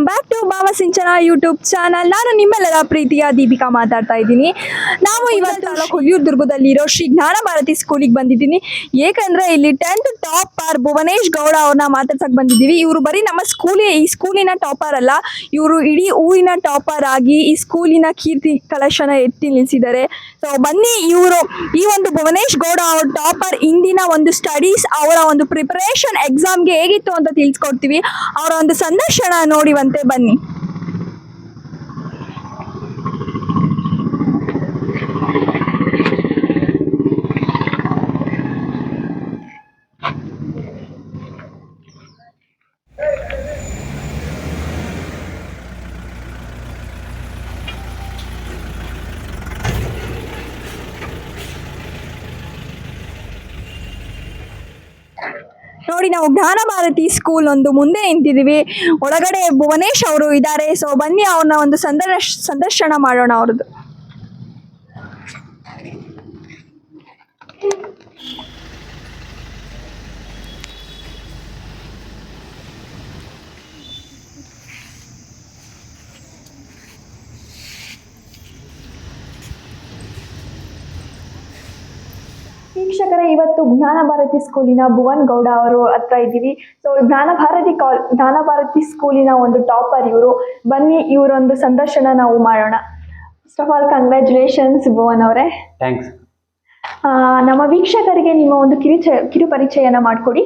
Welcome back to Bhavasinchana YouTube channel ನಾನು ನಿಮ್ಮೆಲ್ಲರ ಪ್ರೀತಿಯ ದೀಪಿಕಾ ಮಾತಾಡ್ತಾ ಇದ್ದೀನಿ. ನಾವು ಇವತ್ತು ತಾಲೂಕು ಹುಲಿಯೂರು ದುರ್ಗದಲ್ಲಿರೋ ಶ್ರೀ ಜ್ಞಾನ ಭಾರತಿ ಸ್ಕೂಲಿಗೆ ಬಂದಿದ್ದೀನಿ. ಏಕೆಂದ್ರೆ ಇಲ್ಲಿ ಟೆಂತ್ ಟಾಪರ್ ಭುವನೇಶ್ ಗೌಡ ಅವ್ರನ್ನ ಮಾತಾಡ್ಸಕ್ ಬಂದಿದ್ದೀವಿ. ಇವರು ಬರೀ ನಮ್ಮ ಸ್ಕೂಲೇ ಈ ಸ್ಕೂಲಿನ ಟಾಪರ್ ಅಲ್ಲ. ಇವರು ಇಡೀ ಊರಿನ ಟಾಪರ್ ಆಗಿ ಈ ಸ್ಕೂಲಿನ ಕೀರ್ತಿ ಕಲಶನ ಎತ್ತಿ ನಿಲ್ಲಿಸಿದ್ದಾರೆ ಸೊ ಬನ್ನಿ ಇವರು. ಈ ಒಂದು ಭುವನೇಶ್ ಗೌಡ ಅವ್ರ ಟಾಪರ್ ಇಂದಿನ ಒಂದು ಸ್ಟಡೀಸ್ ಅವರ ಒಂದು ಪ್ರಿಪರೇಷನ್ ಎಕ್ಸಾಮ್ಗೆ ಹೇಗಿತ್ತು ಅಂತ ತಿಳಿಸ್ಕೊಡ್ತೀವಿ. ಅವರ ಒಂದು ಸಂದರ್ಶನ ನೋಡಿವಂತೆ ಬನ್ನಿ ನೋಡಿ ನಾವು ಜ್ಞಾನ ಭಾರತಿ ಸ್ಕೂಲ್ ಒಂದು ಮುಂದೆ ನಿಂತಿದ್ದೀವಿ. ಒಳಗಡೆ ಭುವನೇಶ್ ಅವರು ಇದ್ದಾರೆ. ಸೊ ಬನ್ನಿ ಅವ್ರನ್ನ ಒಂದು ಸಂದರ್ಶ, ಸಂದರ್ಶನ ಮಾಡೋಣ ಅವ್ರದ್ದು ವೀಕ್ಷಕರೇ ಇವತ್ತು ಜ್ಞಾನ ಭಾರತಿ ಸ್ಕೂಲಿನ ಭುವನ್ ಗೌಡ ಅವರು ಹತ್ರ ಇದ್ದೀವಿ. ಸೊ ಜ್ಞಾನ ಭಾರತಿ ಕಾಲ್ ಜ್ಞಾನ ಭಾರತಿ ಸ್ಕೂಲಿನ ಒಂದು ಟಾಪರ್ ಇವರು. ಬನ್ನಿ ಇವರೊಂದು ಸಂದರ್ಶನ ನಾವು ಮಾಡೋಣ. First of all congratulations Bhuvan ಅವರೇ. ಥ್ಯಾಂಕ್ಸ್ ನಮ್ಮ ವೀಕ್ಷಕರಿಗೆ ನಿಮ್ಮ ಒಂದು ಕಿರಿಚ ಕಿರು ಪರಿಚಯನ ಮಾಡಿಕೊಡಿ.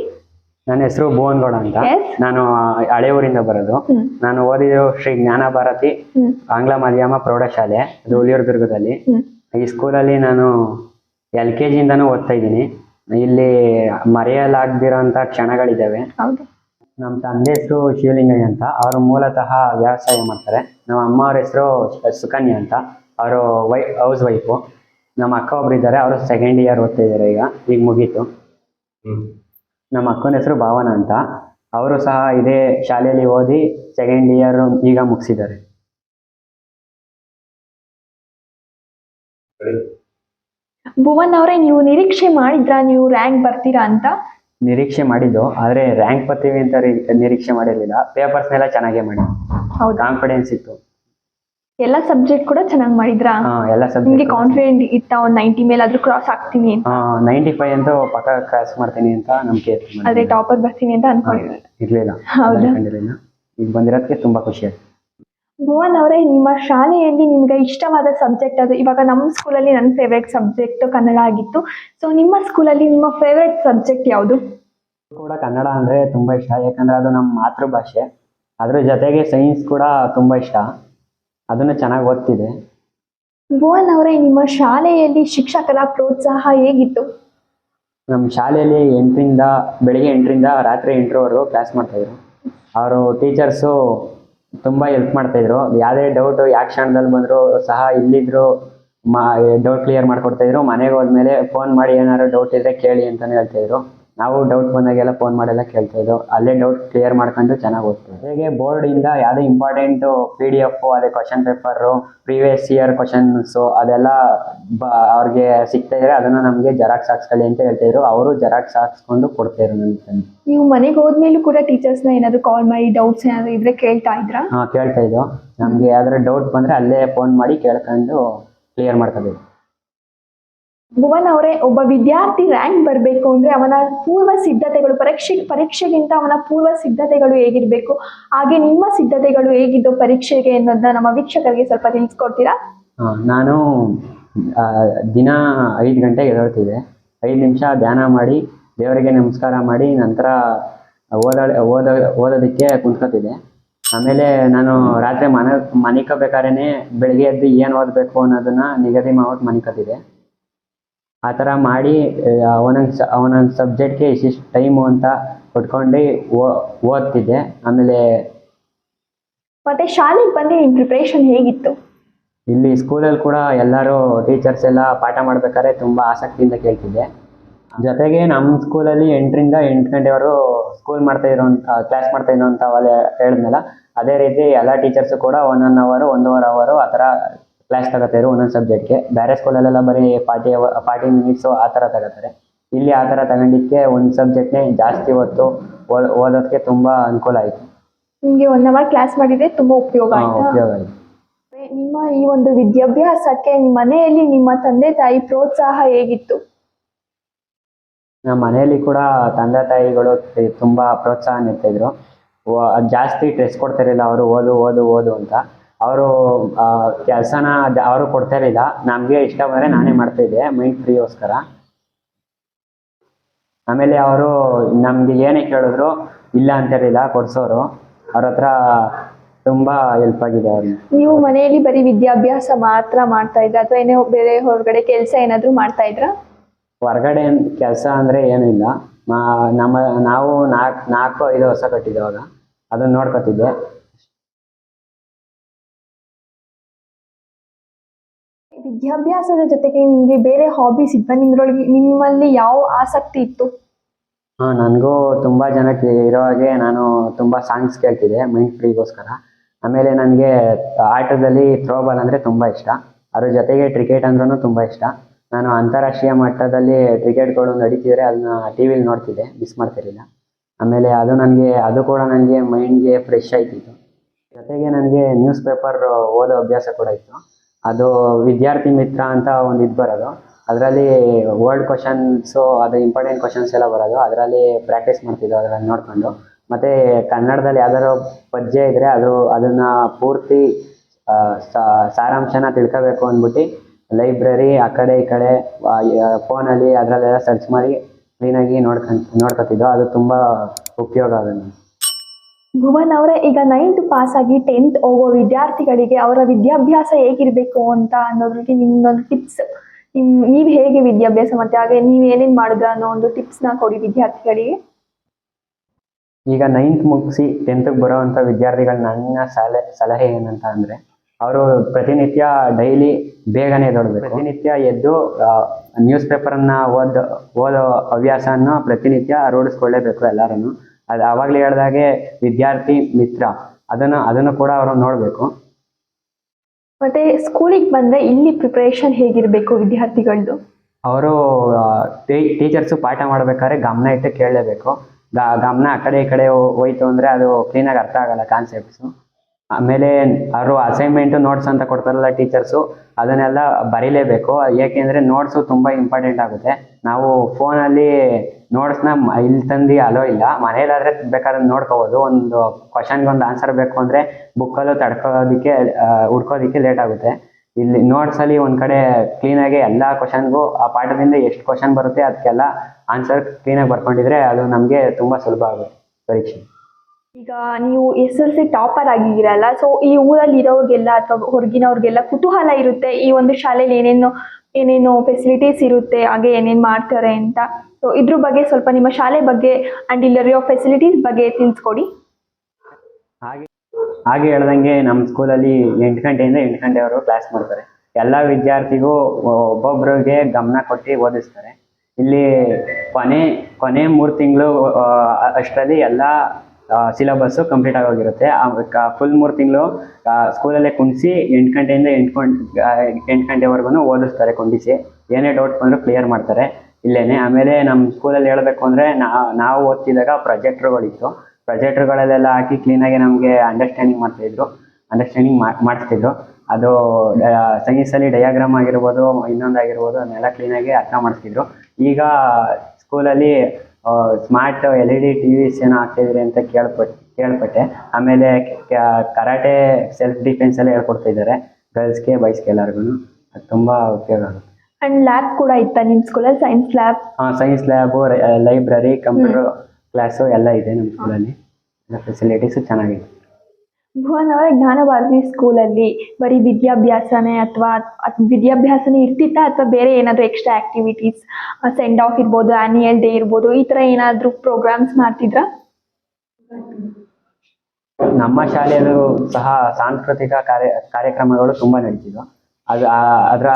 ನನ್ನ ಹೆಸರು ಭುವನ್ ಗೌಡ ಅಂತ. ನಾನು ಹಳೆ ಊರಿಂದ ಬರೋದು ನಾನು ಓದಿರೋ ಶ್ರೀ ಜ್ಞಾನ ಭಾರತಿ ಆಂಗ್ಲ ಮಾಧ್ಯಮ ಪ್ರೌಢಶಾಲೆ ಅದು ಹುಲಿಯೂರು ದುರ್ಗದಲ್ಲಿ. ಈ ಸ್ಕೂಲಲ್ಲಿ ನಾನು ಎಲ್ ಕೆ ಜಿಯಿಂದನೂ ಓದ್ತಾ ಇದ್ದೀನಿ. ಇಲ್ಲಿ ಮರೆಯಲಾಗದಿರೋಂಥ ಕ್ಷಣಗಳಿದ್ದಾವೆ. ಕ್ಷಣಗಳಿದಾವೆ ನಮ್ಮ ತಂದೆ ಹೆಸರು ಶಿವಲಿಂಗಯ್ಯ ಅಂತ. ಅವರು ಮೂಲತಃ ವ್ಯವಸಾಯ ಮಾಡ್ತಾರೆ. ನಮ್ಮ ಅಮ್ಮ ಅವ್ರ ಹೆಸರು ಸುಕನ್ಯಾ ಅಂತ. ಅವರು ವೈ ಹೌಸ್ ವೈಫು. ನಮ್ಮ ಅಕ್ಕ ಒಬ್ರು ಇದ್ದಾರೆ. ಅವರು ಸೆಕೆಂಡ್ ಇಯರ್ ಓದ್ತಾ ಇದ್ದಾರೆ ಈಗ. ಈಗ ಮುಗೀತು. ನಮ್ಮ ಅಕ್ಕನ ಹೆಸರು ಭಾವನಾ ಅಂತ. ಅವರು ಸಹ ಇದೇ ಶಾಲೆಯಲ್ಲಿ ಓದಿ ಸೆಕೆಂಡ್ ಇಯರ್ ಈಗ ಮುಗಿಸಿದ್ದಾರೆ. ಭುವನ್ ಅವರೇ ನೀವು ನಿರೀಕ್ಷೆ ಮಾಡಿದ್ರಾ? ನೀವು ರ್ಯಾಂಕ್ ಬರ್ತೀರಾ ಅಂತ? ನಿರೀಕ್ಷೆ ಮಾಡಿದ್ದು ಆದರೆ ರ್ಯಾಂಕ್ ಬರ್ತೀವಿ ಅಂತ ನಿರೀಕ್ಷೆ ನಿರೀಕ್ಷೆ ಮಾಡಿರಲಿಲ್ಲ. ಪೇಪರ್ಸ್ನೆಲ್ಲ ಚೆನ್ನಾಗೇ ಮಾಡಿ ಹೌದಾ. ಕಾನ್ಫಿಡೆನ್ಸ್ ಇತ್ತು. ಎಲ್ಲ ಸಬ್ಜೆಕ್ಟ್ ಕೂಡ ಚೆನ್ನಾಗಿ ಮಾಡಿದ್ರಾ? ಹಾ, ಎಲ್ಲ ನಿಮ್ಗೆ ಸಬ್ಜೆಕ್ಟ್ ಕಾನ್ಫಿಡೆಂಟ್ ಇತ್ತ? ಒಂದ್ ನೈಂಟಿ ಮೇಲೆ ಆದ್ರೂ ಕ್ರಾಸ್ ಆಗ್ತೀನಿ ಅಂತ? ನೈಂಟಿ ಫೈವ್ ಅಂತೂ ಪಕ್ಕ ಕ್ರಾಸ್ ಮಾಡ್ತೀನಿ ಅಂತ ನಂಬಿಕೆ ಇತ್ತು. ಆದ್ರೆ ಟಾಪರ್ ಬರ್ತೀನಿ ಅಂತ ಅನ್ಕೊಂಡಿದ್ದೆ ಇರ್ಲಿಲ್ಲ. ಹೌದಾ? ಅನ್ಕೊಂಡಿರ್ಲಿಲ್ಲ. ಈಗ ಬಂದಿರೋದಕ್ಕೆ ತುಂಬಾ ಖುಷಿ ಆಯ್ತು. ಭುವನ್ ಅವರೇ ನಿಮ್ಮ ಶಾಲೆಯಲ್ಲಿ ನಿಮಗೆ ಇಷ್ಟವಾದ ಸಬ್ಜೆಕ್ಟ್ ಅದು. ಇವಾಗ ನಮ್ಮ ಸ್ಕೂಲಲ್ಲಿ ನನ್ನ ಫೇವ್ರೆಟ್ ಸಬ್ಜೆಕ್ಟ್ ಕನ್ನಡ ಆಗಿತ್ತು. ಸೊ ನಿಮ್ಮ ಸ್ಕೂಲಲ್ಲಿ ನಿಮ್ಮ ಫೇವ್ರೆಟ್ ಸಬ್ಜೆಕ್ಟ್ ಯಾವುದು? ಕೂಡ ಕನ್ನಡ ಅಂದ್ರೆ ತುಂಬಾ ಇಷ್ಟ. ಯಾಕಂದರೆ ಅದು ನಮ್ಮ ಮಾತೃಭಾಷೆ. ಅದ್ರ ಜೊತೆಗೆ ಸೈನ್ಸ್ ಕೂಡ ತುಂಬಾ ಇಷ್ಟ. ಅದನ್ನು ಚೆನ್ನಾಗಿ ಓದ್ತಿದೆ. ಭುವನ್ ಅವರೇ ನಿಮ್ಮ ಶಾಲೆಯಲ್ಲಿ ಶಿಕ್ಷಕರ ಪ್ರೋತ್ಸಾಹ ಹೇಗಿತ್ತು? ನಮ್ಮ ಶಾಲೆಯಲ್ಲಿ ಎಂಟರಿಂದ ಬೆಳಿಗ್ಗೆ ಎಂಟರಿಂದ ರಾತ್ರಿ ಎಂಟರವರೆಗೂ ಕ್ಲಾಸ್ ಮಾಡ್ತಾಯಿದ್ರು ಅವರು ಟೀಚರ್ಸು ತುಂಬ ಹೆಲ್ಪ್ ಮಾಡ್ತಾ ಇದ್ರು ಯಾವುದೇ ಡೌಟ್ ಯಾವ ಕ್ಷಣದಲ್ಲಿ ಬಂದ್ರು ಸಹ ಇಲ್ಲಿದ್ರು, ಮಾ ಡೌಟ್ ಕ್ಲಿಯರ್ ಮಾಡ್ಕೊಡ್ತಾಯಿದ್ರು. ಮನೆಗೆ ಹೋದ್ಮೇಲೆ ಫೋನ್ ಮಾಡಿ ಏನಾದ್ರು ಡೌಟ್ ಇದ್ರೆ ಕೇಳಿ ಅಂತಾನೆ ಹೇಳ್ತಾ ಹೇಳ್ತಾಯಿದ್ರು. ನಾವು ಡೌಟ್ ಬಂದಾಗೆಲ್ಲ ಫೋನ್ ಮಾಡೆಲ್ಲ ಕೇಳ್ತಾಯಿದ್ರು ಅಲ್ಲೇ ಡೌಟ್ ಕ್ಲಿಯರ್ ಮಾಡ್ಕೊಂಡು ಚೆನ್ನಾಗಿ ಓದ್ತೀವಿ ಹೇಗೆ ಬೋರ್ಡಿಂದ ಯಾವುದೇ ಇಂಪಾರ್ಟೆಂಟು ಪಿ ಡಿ ಎಫ್ ಅದೇ question paper previous year questions ಅದೆಲ್ಲ ಬ ಅವ್ರಿಗೆ ಸಿಗ್ತಾ ಇದ್ರೆ ಅದನ್ನು ನಮಗೆ ಜೆರಾಕ್ಸ್ ಹಾಕ್ಸ್ಕೊಳ್ಳಿ ಅಂತ ಹೇಳ್ತಾಯಿದ್ರು ಅವರು ಜೆರಾಕ್ಸ್ ಹಾಕ್ಸ್ಕೊಂಡು ಕೊಡ್ತಾಯಿದ್ರು ನನ್ನ ಫ್ರೆಂಡ್ ನೀವು ಮನೆಗೆ ಹೋದ್ಮೇಲೂ ಕೂಡ ಟೀಚರ್ಸ್ನ ಏನಾದರೂ ಕಾಲ್ ಮಾಡಿ ಡೌಟ್ಸ್ ಏನಾದರೂ ಇದ್ರೆ ಕೇಳ್ತಾ ಇದ್ರಾ? ಹಾಂ ಕೇಳ್ತಾ ಇದ್ದು ನಮಗೆ ಯಾವ್ದಾದ್ರು ಡೌಟ್ ಬಂದರೆ ಅಲ್ಲೇ ಫೋನ್ ಮಾಡಿ ಕೇಳ್ಕೊಂಡು ಕ್ಲಿಯರ್ ಮಾಡ್ಕೋಬೇಕು. ಭುವನ್ ಅವರೇ ಒಬ್ಬ ವಿದ್ಯಾರ್ಥಿ ರ್ಯಾಂಕ್ ಬರಬೇಕು ಅಂದ್ರೆ ಅವನ ಪೂರ್ವ ಸಿದ್ಧತೆಗಳು, ಪರೀಕ್ಷೆ, ಪರೀಕ್ಷೆಗಿಂತ ಅವನ ಪೂರ್ವ ಸಿದ್ಧತೆಗಳು ಹೇಗಿರಬೇಕು, ಹಾಗೆ ನಿಮ್ಮ ಸಿದ್ಧತೆಗಳು ಹೇಗಿದ್ದು ಪರೀಕ್ಷೆಗೆ ಅನ್ನೋದನ್ನ ನಮ್ಮ ವೀಕ್ಷಕರಿಗೆ ಸ್ವಲ್ಪ ತಿಳಿಸ್ಕೊಡ್ತೀರಾ? ನಾನು ದಿನ ಐದು ಗಂಟೆಗೆ ಎದ್ದೇಳ್ತಿದ್ದೆ. ಐದು ನಿಮಿಷ ಧ್ಯಾನ ಮಾಡಿ, ದೇವರಿಗೆ ನಮಸ್ಕಾರ ಮಾಡಿ, ನಂತರ ಓದ ಓದ, ಓದೋದಕ್ಕೆ ಕುಂತ್ಕೋತಿದ್ದೆ. ಆಮೇಲೆ ನಾನು ರಾತ್ರಿ ಮನ ಮನಿಕೋಬೇಕಾದ್ರೆ ಬೆಳಿಗ್ಗೆ ಎದ್ದು ಏನು ಓದಬೇಕು ಅನ್ನೋದನ್ನ ನಿಗದಿ ಮಾಡ್ಬಿಟ್ಟು ಮನಿಕೋತಿದ್ದೆ ಆ ಥರ ಮಾಡಿ ಒಂದೊಂದು ಸ ಒಂದೊಂದು ಸಬ್ಜೆಕ್ಟ್ಗೆ ಇಷ್ಟಿಷ್ಟು ಟೈಮು ಅಂತ ಕೊಟ್ಕೊಂಡು ಓದ್ತಿದ್ದೆ. ಆಮೇಲೆ ಮತ್ತೆ ಶಾಲೆಗೆ ಬಂದು ನಿಮ್ಮ ಪ್ರಿಪ್ರೇಷನ್ ಹೇಗಿತ್ತು? ಇಲ್ಲಿ ಸ್ಕೂಲಲ್ಲಿ ಕೂಡ ಎಲ್ಲರೂ ಟೀಚರ್ಸ್ ಎಲ್ಲ ಪಾಠ ಮಾಡ್ಬೇಕಾದ್ರೆ ತುಂಬ ಆಸಕ್ತಿಯಿಂದ ಕೇಳ್ತಿದ್ದೆ. ಜೊತೆಗೆ ನಮ್ಮ ಸ್ಕೂಲಲ್ಲಿ ಎಂಟರಿಂದ ಎಂಟು ಗಂಟೆವರೆಗೂ ಸ್ಕೂಲ್ ಮಾಡ್ತಾ ಇರೋಂಥ ಕ್ಲಾಸ್ ಮಾಡ್ತಾ ಇರೋಂಥ ಹೇಳಿದ್ನಲ್ಲ ಅದೇ ರೀತಿ ಎಲ್ಲ ಟೀಚರ್ಸು ಕೂಡ ಒನ್ ಒನ್ ಅವರು ಒಂದೂವರೆ ಅವರು ಆ ಥರ ಕ್ಲಾಸ್ ತಗೋತಾರೆ ಒಂದೊಂದು ಸಬ್ಜೆಕ್ಟ್ಗೆ ಬೇರೆ ಸ್ಕೂಲಲ್ಲೆಲ್ಲ ಬರೀ ಫಾರ್ಟಿ ಫಾರ್ಟಿ ಮಿನಿಟ್ಸು ಆ ಥರ ತಗೋತಾರೆ. ಇಲ್ಲಿ ಆ ಥರ ತಗೊಂಡಿದ್ದಕ್ಕೆ ಒಂದು ಸಬ್ಜೆಕ್ಟ್ನೇ ಜಾಸ್ತಿ ಹೊತ್ತು ಓದ್ ಓದೋದಕ್ಕೆ ತುಂಬ ಅನುಕೂಲ ಆಯಿತು. ನಿಮಗೆ ಒನ್ ಅವರ್ ಕ್ಲಾಸ್ ಮಾಡಿದ್ರೆ ತುಂಬಾ ಉಪಯೋಗ ಆಯ್ತು? ಉಪಯೋಗ ಆಯಿತು. ನಿಮ್ಮ ಈ ಒಂದು ವಿದ್ಯಾಭ್ಯಾಸಕ್ಕೆ ನಿಮ್ಮ ಮನೆಯಲ್ಲಿ ನಿಮ್ಮ ತಂದೆ ತಾಯಿ ಪ್ರೋತ್ಸಾಹ ಹೇಗಿತ್ತು? ನಮ್ಮ ಮನೆಯಲ್ಲಿ ಕೂಡ ತಂದೆ ತಾಯಿಗಳು ತುಂಬಾ ಪ್ರೋತ್ಸಾಹ ನೀಡ್ತಿದ್ರು. ಜಾಸ್ತಿ ಸ್ಟ್ರೆಸ್ ಕೊಡ್ತಿರಲಿಲ್ಲ ಅವರು ಓದು ಓದು ಓದು ಅಂತ. ಅವರು ಕೆಲಸನ ಅವರು ಕೊಡ್ತಾ ಇರಲಿಲ್ಲ ನಮಗೆ ಇಷ್ಟ ಬಂದರೆ ನಾನೇ ಮಾಡ್ತಿದ್ದೆ ಮೈಂಡ್ ಫ್ರೀಗೋಸ್ಕರ ಆಮೇಲೆ ಅವರು ನಮಗೆ ಏನೇ ಕೇಳಿದ್ರು ಇಲ್ಲ ಅಂತಿರಲಿಲ್ಲ ಕೊಡ್ಸೋರು. ಅವ್ರ ಹತ್ರ ತುಂಬಾ ಹೆಲ್ಪ್ ಆಗಿದೆ ಅವ್ರಿಗೆ ನೀವು ಮನೆಯಲ್ಲಿ ಬರೀ ವಿದ್ಯಾಭ್ಯಾಸ ಮಾತ್ರ ಮಾಡ್ತಾ ಇದ್ರ? ಅಥವಾ ಏನೇ ಬೇರೆ ಹೊರಗಡೆ ಕೆಲಸ ಏನಾದರೂ ಮಾಡ್ತಾ ಇದ್ರಾ? ಹೊರಗಡೆ ಕೆಲಸ ಅಂದ್ರೆ ಏನೂ ಇಲ್ಲ. ನಮ್ಮ ನಾವು ನಾಲ್ಕು ನಾಲ್ಕು ಐದು ವರ್ಷ ಕಟ್ಟಿದ್ದೇವಾಗ ಅದನ್ನ ನೋಡ್ಕೊತಿದ್ದೆ. ವಿದ್ಯಾಭ್ಯಾಸದ ಜೊತೆಗೆ ನಿಮಗೆ ಬೇರೆ ಹಾಬೀಸ್ ಇದ್ವಾ? ನಿಮ್ದ್ರೊಳಗೆ ನಿಮ್ಮಲ್ಲಿ ಯಾವ ಆಸಕ್ತಿ ಇತ್ತು? ಹಾಂ, ನನಗೂ ತುಂಬಾ ಜನಕ್ಕೆ ಇರೋ ಹಾಗೆ ನಾನು ತುಂಬಾ ಸಾಂಗ್ಸ್ ಕೇಳ್ತಿದ್ದೆ ಮೈಂಡ್ ಫ್ರೀಗೋಸ್ಕರ. ಆಮೇಲೆ ನನಗೆ ಆಟದಲ್ಲಿ ಥ್ರೋಬಾಲ್ ಅಂದ್ರೆ ತುಂಬಾ ಇಷ್ಟ. ಅದ್ರ ಜೊತೆಗೆ ಕ್ರಿಕೆಟ್ ಅಂದ್ರೂ ತುಂಬಾ ಇಷ್ಟ. ನಾನು ಅಂತಾರಾಷ್ಟ್ರೀಯ ಮಟ್ಟದಲ್ಲಿ ಕ್ರಿಕೆಟ್ಗಳು ನಡೀತಿದ್ರೆ ಅದನ್ನ ಟಿ ವಿಲಿ ನೋಡ್ತಿದ್ದೆ ಮಿಸ್ ಮಾಡ್ತಿರಲಿಲ್ಲ. ಆಮೇಲೆ ಅದು ನನಗೆ, ಅದು ಕೂಡ ನನಗೆ ಮೈಂಡ್ಗೆ ಫ್ರೆಶ್ ಆಯ್ತಿತ್ತು. ಜೊತೆಗೆ ನನಗೆ ನ್ಯೂಸ್ ಪೇಪರ್ ಓದೋ ಅಭ್ಯಾಸ ಕೂಡ ಇತ್ತು. ಅದು ವಿದ್ಯಾರ್ಥಿ ಮಿತ್ರ ಅಂತ ಒಂದು ಇದು ಬರೋದು. ಅದರಲ್ಲಿ ವರ್ಲ್ಡ್ ಕ್ವಶನ್ಸು ಅದು ಇಂಪಾರ್ಟೆಂಟ್ ಕ್ವಶನ್ಸ್ ಎಲ್ಲ ಬರೋದು. ಅದರಲ್ಲಿ ಪ್ರಾಕ್ಟೀಸ್ ಮಾಡ್ತಿದ್ದೋ, ಅದರಲ್ಲಿ ನೋಡಿಕೊಂಡು. ಮತ್ತು ಕನ್ನಡದಲ್ಲಿ ಯಾವ್ದಾದ್ರು ಪದ್ಯ ಇದ್ದರೆ ಅದು, ಅದನ್ನು ಪೂರ್ತಿ ಸಾರಾಂಶನ ತಿಳ್ಕೋಬೇಕು ಅಂದ್ಬಿಟ್ಟು ಲೈಬ್ರರಿ ಆ ಕಡೆ ಈ ಕಡೆ ಫೋನಲ್ಲಿ ಅದರಲ್ಲೆಲ್ಲ ಸರ್ಚ್ ಮಾಡಿ ಕ್ಲೀನಾಗಿ ನೋಡ್ಕೊಂಡು ನೋಡ್ಕೊತಿದ್ದೋ, ಅದು ತುಂಬ ಉಪಯೋಗ ಆಗುತ್ತೆ. ಭುವನ್ ಅವರೇ, ಈಗ ನೈನ್ತ್ ಪಾಸ್ ಆಗಿ ಟೆಂತ್ ಹೋಗೋ ವಿದ್ಯಾರ್ಥಿಗಳಿಗೆ ಅವರ ವಿದ್ಯಾಭ್ಯಾಸ ಹೇಗಿರಬೇಕು ಅಂತ ಅನ್ನೋದ್ರಿಗೆ ನಿಮ್ದೊಂದು ಟಿಪ್ಸ್ ನಿಮ್, ನೀವು ಹೇಗೆ ವಿದ್ಯಾಭ್ಯಾಸ ಮಾಡ್ತೀವಿ ಹಾಗೆ ನೀವು ಏನೇನು ಮಾಡಿದ್ರ ಅನ್ನೋ ಒಂದು ಟಿಪ್ಸ್ನ ಕೊಡಿ ವಿದ್ಯಾರ್ಥಿಗಳಿಗೆ. ಈಗ ನೈನ್ತ್ ಮುಗಿಸಿ ಟೆಂತ್ಗೆ ಬರೋವಂಥ ವಿದ್ಯಾರ್ಥಿಗಳು ನನ್ನ ಸಲಹೆ ಸಲಹೆ ಏನಂತ ಅಂದರೆ, ಅವರು ಪ್ರತಿನಿತ್ಯ ಡೈಲಿ ಬೇಗನೆ ಎದ್ದೇಳಬೇಕು ಪ್ರತಿನಿತ್ಯ ಎದ್ದು ನ್ಯೂಸ್ ಪೇಪರನ್ನು ಓದ್, ಓದೋ ಹವ್ಯಾಸನ ಪ್ರತಿನಿತ್ಯ ರೂಢಿಸ್ಕೊಳ್ಳೇಬೇಕು ಎಲ್ಲರೂ ಅದು ಆವಾಗಲೇ ಹೇಳ್ದಾಗೆ ವಿದ್ಯಾರ್ಥಿ ಮಿತ್ರ. ಅದನ್ನ ಅದನ್ನು ಕೂಡ ಅವರು ನೋಡಬೇಕು. ಮತ್ತೆ ಸ್ಕೂಲಿಗೆ ಬಂದ್ರೆ ಇಲ್ಲಿ ಪ್ರಿಪರೇಷನ್ ಹೇಗಿರ್ಬೇಕು ವಿದ್ಯಾರ್ಥಿಗಳದ್ದು ಅವರು ಟೀಚರ್ಸು ಪಾಠ ಮಾಡ್ಬೇಕಾದ್ರೆ ಗಮನ ಇಟ್ಟು ಕೇಳಲೇಬೇಕು. ಗಮನ ಆ ಕಡೆ ಈ ಕಡೆ ಹೋಯ್ತು ಅಂದ್ರೆ ಅದು ಕ್ಲೀನಾಗಿ ಅರ್ಥ ಆಗಲ್ಲ ಕಾನ್ಸೆಪ್ಟ್ಸು ಆಮೇಲೆ ಅವರು ಅಸೈನ್ಮೆಂಟು ನೋಟ್ಸ್ ಅಂತ ಕೊಡ್ತಾರಲ್ಲ ಟೀಚರ್ಸು ಅದನ್ನೆಲ್ಲ ಬರೀಲೇಬೇಕು. ಯಾಕೆಂದ್ರೆ ನೋಟ್ಸು ತುಂಬಾ ಇಂಪಾರ್ಟೆಂಟ್ ಆಗುತ್ತೆ. ನಾವು ಫೋನಲ್ಲಿ ನೋಟ್ಸ್ನ ಇಲ್ಲಿ ತಂದು ಅಲೋ ಇಲ್ಲ. ಮನೇಲಾದ್ರೆ ಬೇಕಾದ್ರೆ ನೋಡ್ಕೋಬೋದು. ಒಂದು ಕ್ವಶನ್ಗೆ ಒಂದು ಆನ್ಸರ್ ಬೇಕು ಅಂದರೆ ಬುಕ್ಕಲ್ಲೂ ತಡ್ಕೋದಕ್ಕೆ ಹುಡ್ಕೋದಕ್ಕೆ ಲೇಟ್ ಆಗುತ್ತೆ. ಇಲ್ಲಿ ನೋಟ್ಸ್ ಅಲ್ಲಿ ಒಂದ್ ಕಡೆ ಕ್ಲೀನಾಗಿ ಎಲ್ಲಾ ಕ್ವಶನ್ಗೂ ಆ ಪಾಠದಿಂದ ಎಷ್ಟು ಕ್ವಶನ್ ಬರುತ್ತೆ ಅದಕ್ಕೆಲ್ಲ ಆನ್ಸರ್ ಕ್ಲೀನಾಗಿ ಬರ್ಕೊಂಡಿದ್ರೆ ಅದು ನಮಗೆ ತುಂಬಾ ಸುಲಭ ಆಗುತ್ತೆ ಪರೀಕ್ಷೆ. ಈಗ ನೀವು ಎಸ್ ಎಲ್ ಸಿ ಟಾಪರ್ ಆಗಿದ್ದೀರಲ್ಲ ಸೊ ಈ ಊರಲ್ಲಿ ಇರೋರಿಗೆಲ್ಲ ಅಥವಾ ಹೊರಗಿನವ್ರಿಗೆಲ್ಲ ಕುತೂಹಲ ಇರುತ್ತೆ ಈ ಒಂದು ಶಾಲೆಯಲ್ಲಿ ಏನೇನು ಏನೇನು ಫೆಸಿಲಿಟೀಸ್ ಇರುತ್ತೆ, ಹಾಗೆ ಏನೇನು ಮಾಡ್ತಾರೆ ಅಂತ. ಸೊ ಇದ್ರ ಬಗ್ಗೆ ಸ್ವಲ್ಪ ನಿಮ್ಮ ಶಾಲೆ ಬಗ್ಗೆ ಅಂಡ್ ಇಲ್ಲಿರೋ ಫೆಸಿಲಿಟೀಸ್ ಬಗ್ಗೆ ತಿಳಿಸ್ಕೊಡಿ. ಹಾಗೆ ಹಾಗೆ ಹೇಳ್ದಂಗೆ ನಮ್ಮ ಸ್ಕೂಲಲ್ಲಿ ಎಂಟು ಗಂಟೆಯಿಂದ ಎಂಟು ಗಂಟೆವರೆಗೂ ಕ್ಲಾಸ್ ಮಾಡ್ತಾರೆ. ಎಲ್ಲ ವಿದ್ಯಾರ್ಥಿಗೂ ಒಬ್ಬೊಬ್ರಿಗೆ ಗಮನ ಕೊಟ್ಟು ಓದಿಸ್ತಾರೆ. ಇಲ್ಲಿ ಕೊನೆ ಕೊನೆ ಮೂರು ತಿಂಗಳು ಅಷ್ಟರಲ್ಲಿ ಎಲ್ಲ ಸಿಲೆಬಸ್ಸು ಕಂಪ್ಲೀಟ್ ಆಗೋಗಿರುತ್ತೆ. ಫುಲ್ ಮೂರು ತಿಂಗಳು ಸ್ಕೂಲಲ್ಲೇ ಕುಣಿಸಿ ಎಂಟು ಗಂಟೆಯಿಂದ ಎಂಟು ಎಂಟು ಗಂಟೆವರೆಗೂ ಓದಿಸ್ತಾರೆ ಕುಂಡಿಸಿ. ಏನೇ ಡೌಟ್ ಬಂದರೂ ಕ್ಲಿಯರ್ ಮಾಡ್ತಾರೆ. ಇಲ್ಲೇನೆ, ಆಮೇಲೆ ನಮ್ಮ ಸ್ಕೂಲಲ್ಲಿ ಹೇಳಬೇಕು ಅಂದರೆ ನಾವು ಓದ್ತಿದ್ದಾಗ ಪ್ರೊಜೆಕ್ಟ್ರುಗಳಿತ್ತು ಪ್ರೊಜೆಕ್ಟ್ರುಗಳಲ್ಲೆಲ್ಲ ಹಾಕಿ ಕ್ಲೀನಾಗಿ ನಮಗೆ ಅಂಡರ್ಸ್ಟ್ಯಾಂಡಿಂಗ್ ಮಾಡ್ತಾಯಿದ್ರು ಅಂಡರ್ಸ್ಟ್ಯಾಂಡಿಂಗ್ ಮಾಡ್ತಿದ್ರು ಅದು ಸೈನ್ಸಲ್ಲಿ ಡಯಾಗ್ರಾಮ್ ಆಗಿರ್ಬೋದು ಇನ್ನೊಂದಾಗಿರ್ಬೋದು ಅದನ್ನೆಲ್ಲ ಕ್ಲೀನಾಗಿ ಅರ್ಥ ಮಾಡಿಸ್ತಿದ್ರು. ಈಗ ಸ್ಕೂಲಲ್ಲಿ smart L E D TVs ಏನೋ ಹಾಕ್ತಿದ್ರಿ ಅಂತ ಕೇಳ್ಪಟ್ಟು ಕೇಳ್ಪಟ್ಟೆ. ಆಮೇಲೆ ಕರಾಟೆ ಸೆಲ್ಫ್ ಡಿಫೆನ್ಸ್ ಎಲ್ಲ ಹೇಳ್ಕೊಡ್ತಾ ಇದ್ದಾರೆ ಗರ್ಲ್ಸ್ಗೆ ಬಾಯ್ಸ್ಗೆ ಎಲ್ಲರಿಗೂ ಅದು ತುಂಬ ಉಪಯೋಗ ಆಗುತ್ತೆ. ಅಂಡ್ ಲ್ಯಾಬ್ ಕೂಡ ಇತ್ತ ನಿಮ್ಮ ಸ್ಕೂಲಲ್ಲಿ science lab science lab library computer class ಎಲ್ಲ ಇದೆ ನಮ್ಮ ಸ್ಕೂಲಲ್ಲಿ ಎಲ್ಲ ಫೆಸಿಲಿಟೀಸು ಚೆನ್ನಾಗಿದೆ. ಭುವನ್ ಅವರ ಜ್ಞಾನ ಭಾರತಿ ಸ್ಕೂಲಲ್ಲಿ ಬರೀ ವಿದ್ಯಾಭ್ಯಾಸನೇ ಅಥವಾ ವಿದ್ಯಾಭ್ಯಾಸನೇ ಇರ್ತಿತ್ತಾ ಅಥವಾ ಬೇರೆ ಏನಾದರೂ ಎಕ್ಸ್ಟ್ರಾ ಆಕ್ಟಿವಿಟೀಸ್ ಸೆಂಡ್ ಆಫ್ ಇರ್ಬೋದು ಆನ್ಯುಯಲ್ ಡೇ ಇರ್ಬೋದು, ಈ ಥರ ಏನಾದರೂ ಪ್ರೋಗ್ರಾಮ್ಸ್ ಮಾಡ್ತಿದ್ರಾ? ನಮ್ಮ ಶಾಲೆಯಲ್ಲೂ ಸಹ ಸಾಂಸ್ಕೃತಿಕ ಕಾರ್ಯ, ಕಾರ್ಯಕ್ರಮಗಳು ತುಂಬ ನಡೀತಿದ್ವು. ಅದು ಅದರ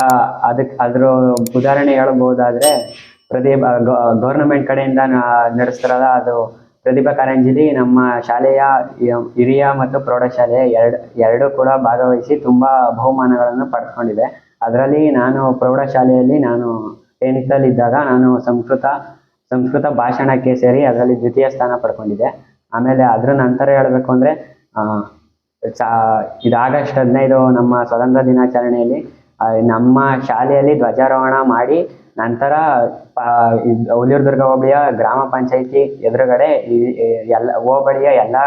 ಅದಕ್ಕೆ ಅದ್ರ ಉದಾಹರಣೆ ಹೇಳ್ಬೋದಾದ್ರೆ ಪ್ರತಿ ಗೌರ್ನಮೆಂಟ್ ಕಡೆಯಿಂದ ನಡೆಸ್ತಾರಲ್ಲ ಅದು ಪ್ರತಿಭಾ ಕಾರಂಜಿಲಿ ನಮ್ಮ ಶಾಲೆಯ ಹಿರಿಯ ಮತ್ತು ಪ್ರೌಢಶಾಲೆ ಎರಡು, ಎರಡೂ ಕೂಡ ಭಾಗವಹಿಸಿ ತುಂಬ ಬಹುಮಾನಗಳನ್ನು ಪಡ್ಕೊಂಡಿದೆ. ಅದರಲ್ಲಿ ನಾನು ಪ್ರೌಢಶಾಲೆಯಲ್ಲಿ ನಾನು ಟೆಂತಲ್ಲಿ ಇದ್ದಾಗ ನಾನು ಸಂಸ್ಕೃತ ಸಂಸ್ಕೃತ ಭಾಷಣಕ್ಕೆ ಸೇರಿ ಅದರಲ್ಲಿ ದ್ವಿತೀಯ ಸ್ಥಾನ ಪಡ್ಕೊಂಡಿದ್ದೆ. ಆಮೇಲೆ ಅದ್ರ ನಂತರ ಹೇಳಬೇಕು ಅಂದರೆ ಇದು ಆಗಸ್ಟ್ ಹದಿನೈದು ನಮ್ಮ ಸ್ವತಂತ್ರ ದಿನಾಚರಣೆಯಲ್ಲಿ ನಮ್ಮ ಶಾಲೆಯಲ್ಲಿ ಧ್ವಜಾರೋಹಣ ಮಾಡಿ ನಂತರ ಪ- ದುರ್ಗ ಹೋಬಳಿಯ ಗ್ರಾಮ ಪಂಚಾಯಿತಿ ಎದುರುಗಡೆ ಈ ಎಲ್ಲ ಹೋಬಳಿಯ ಎಲ್ಲ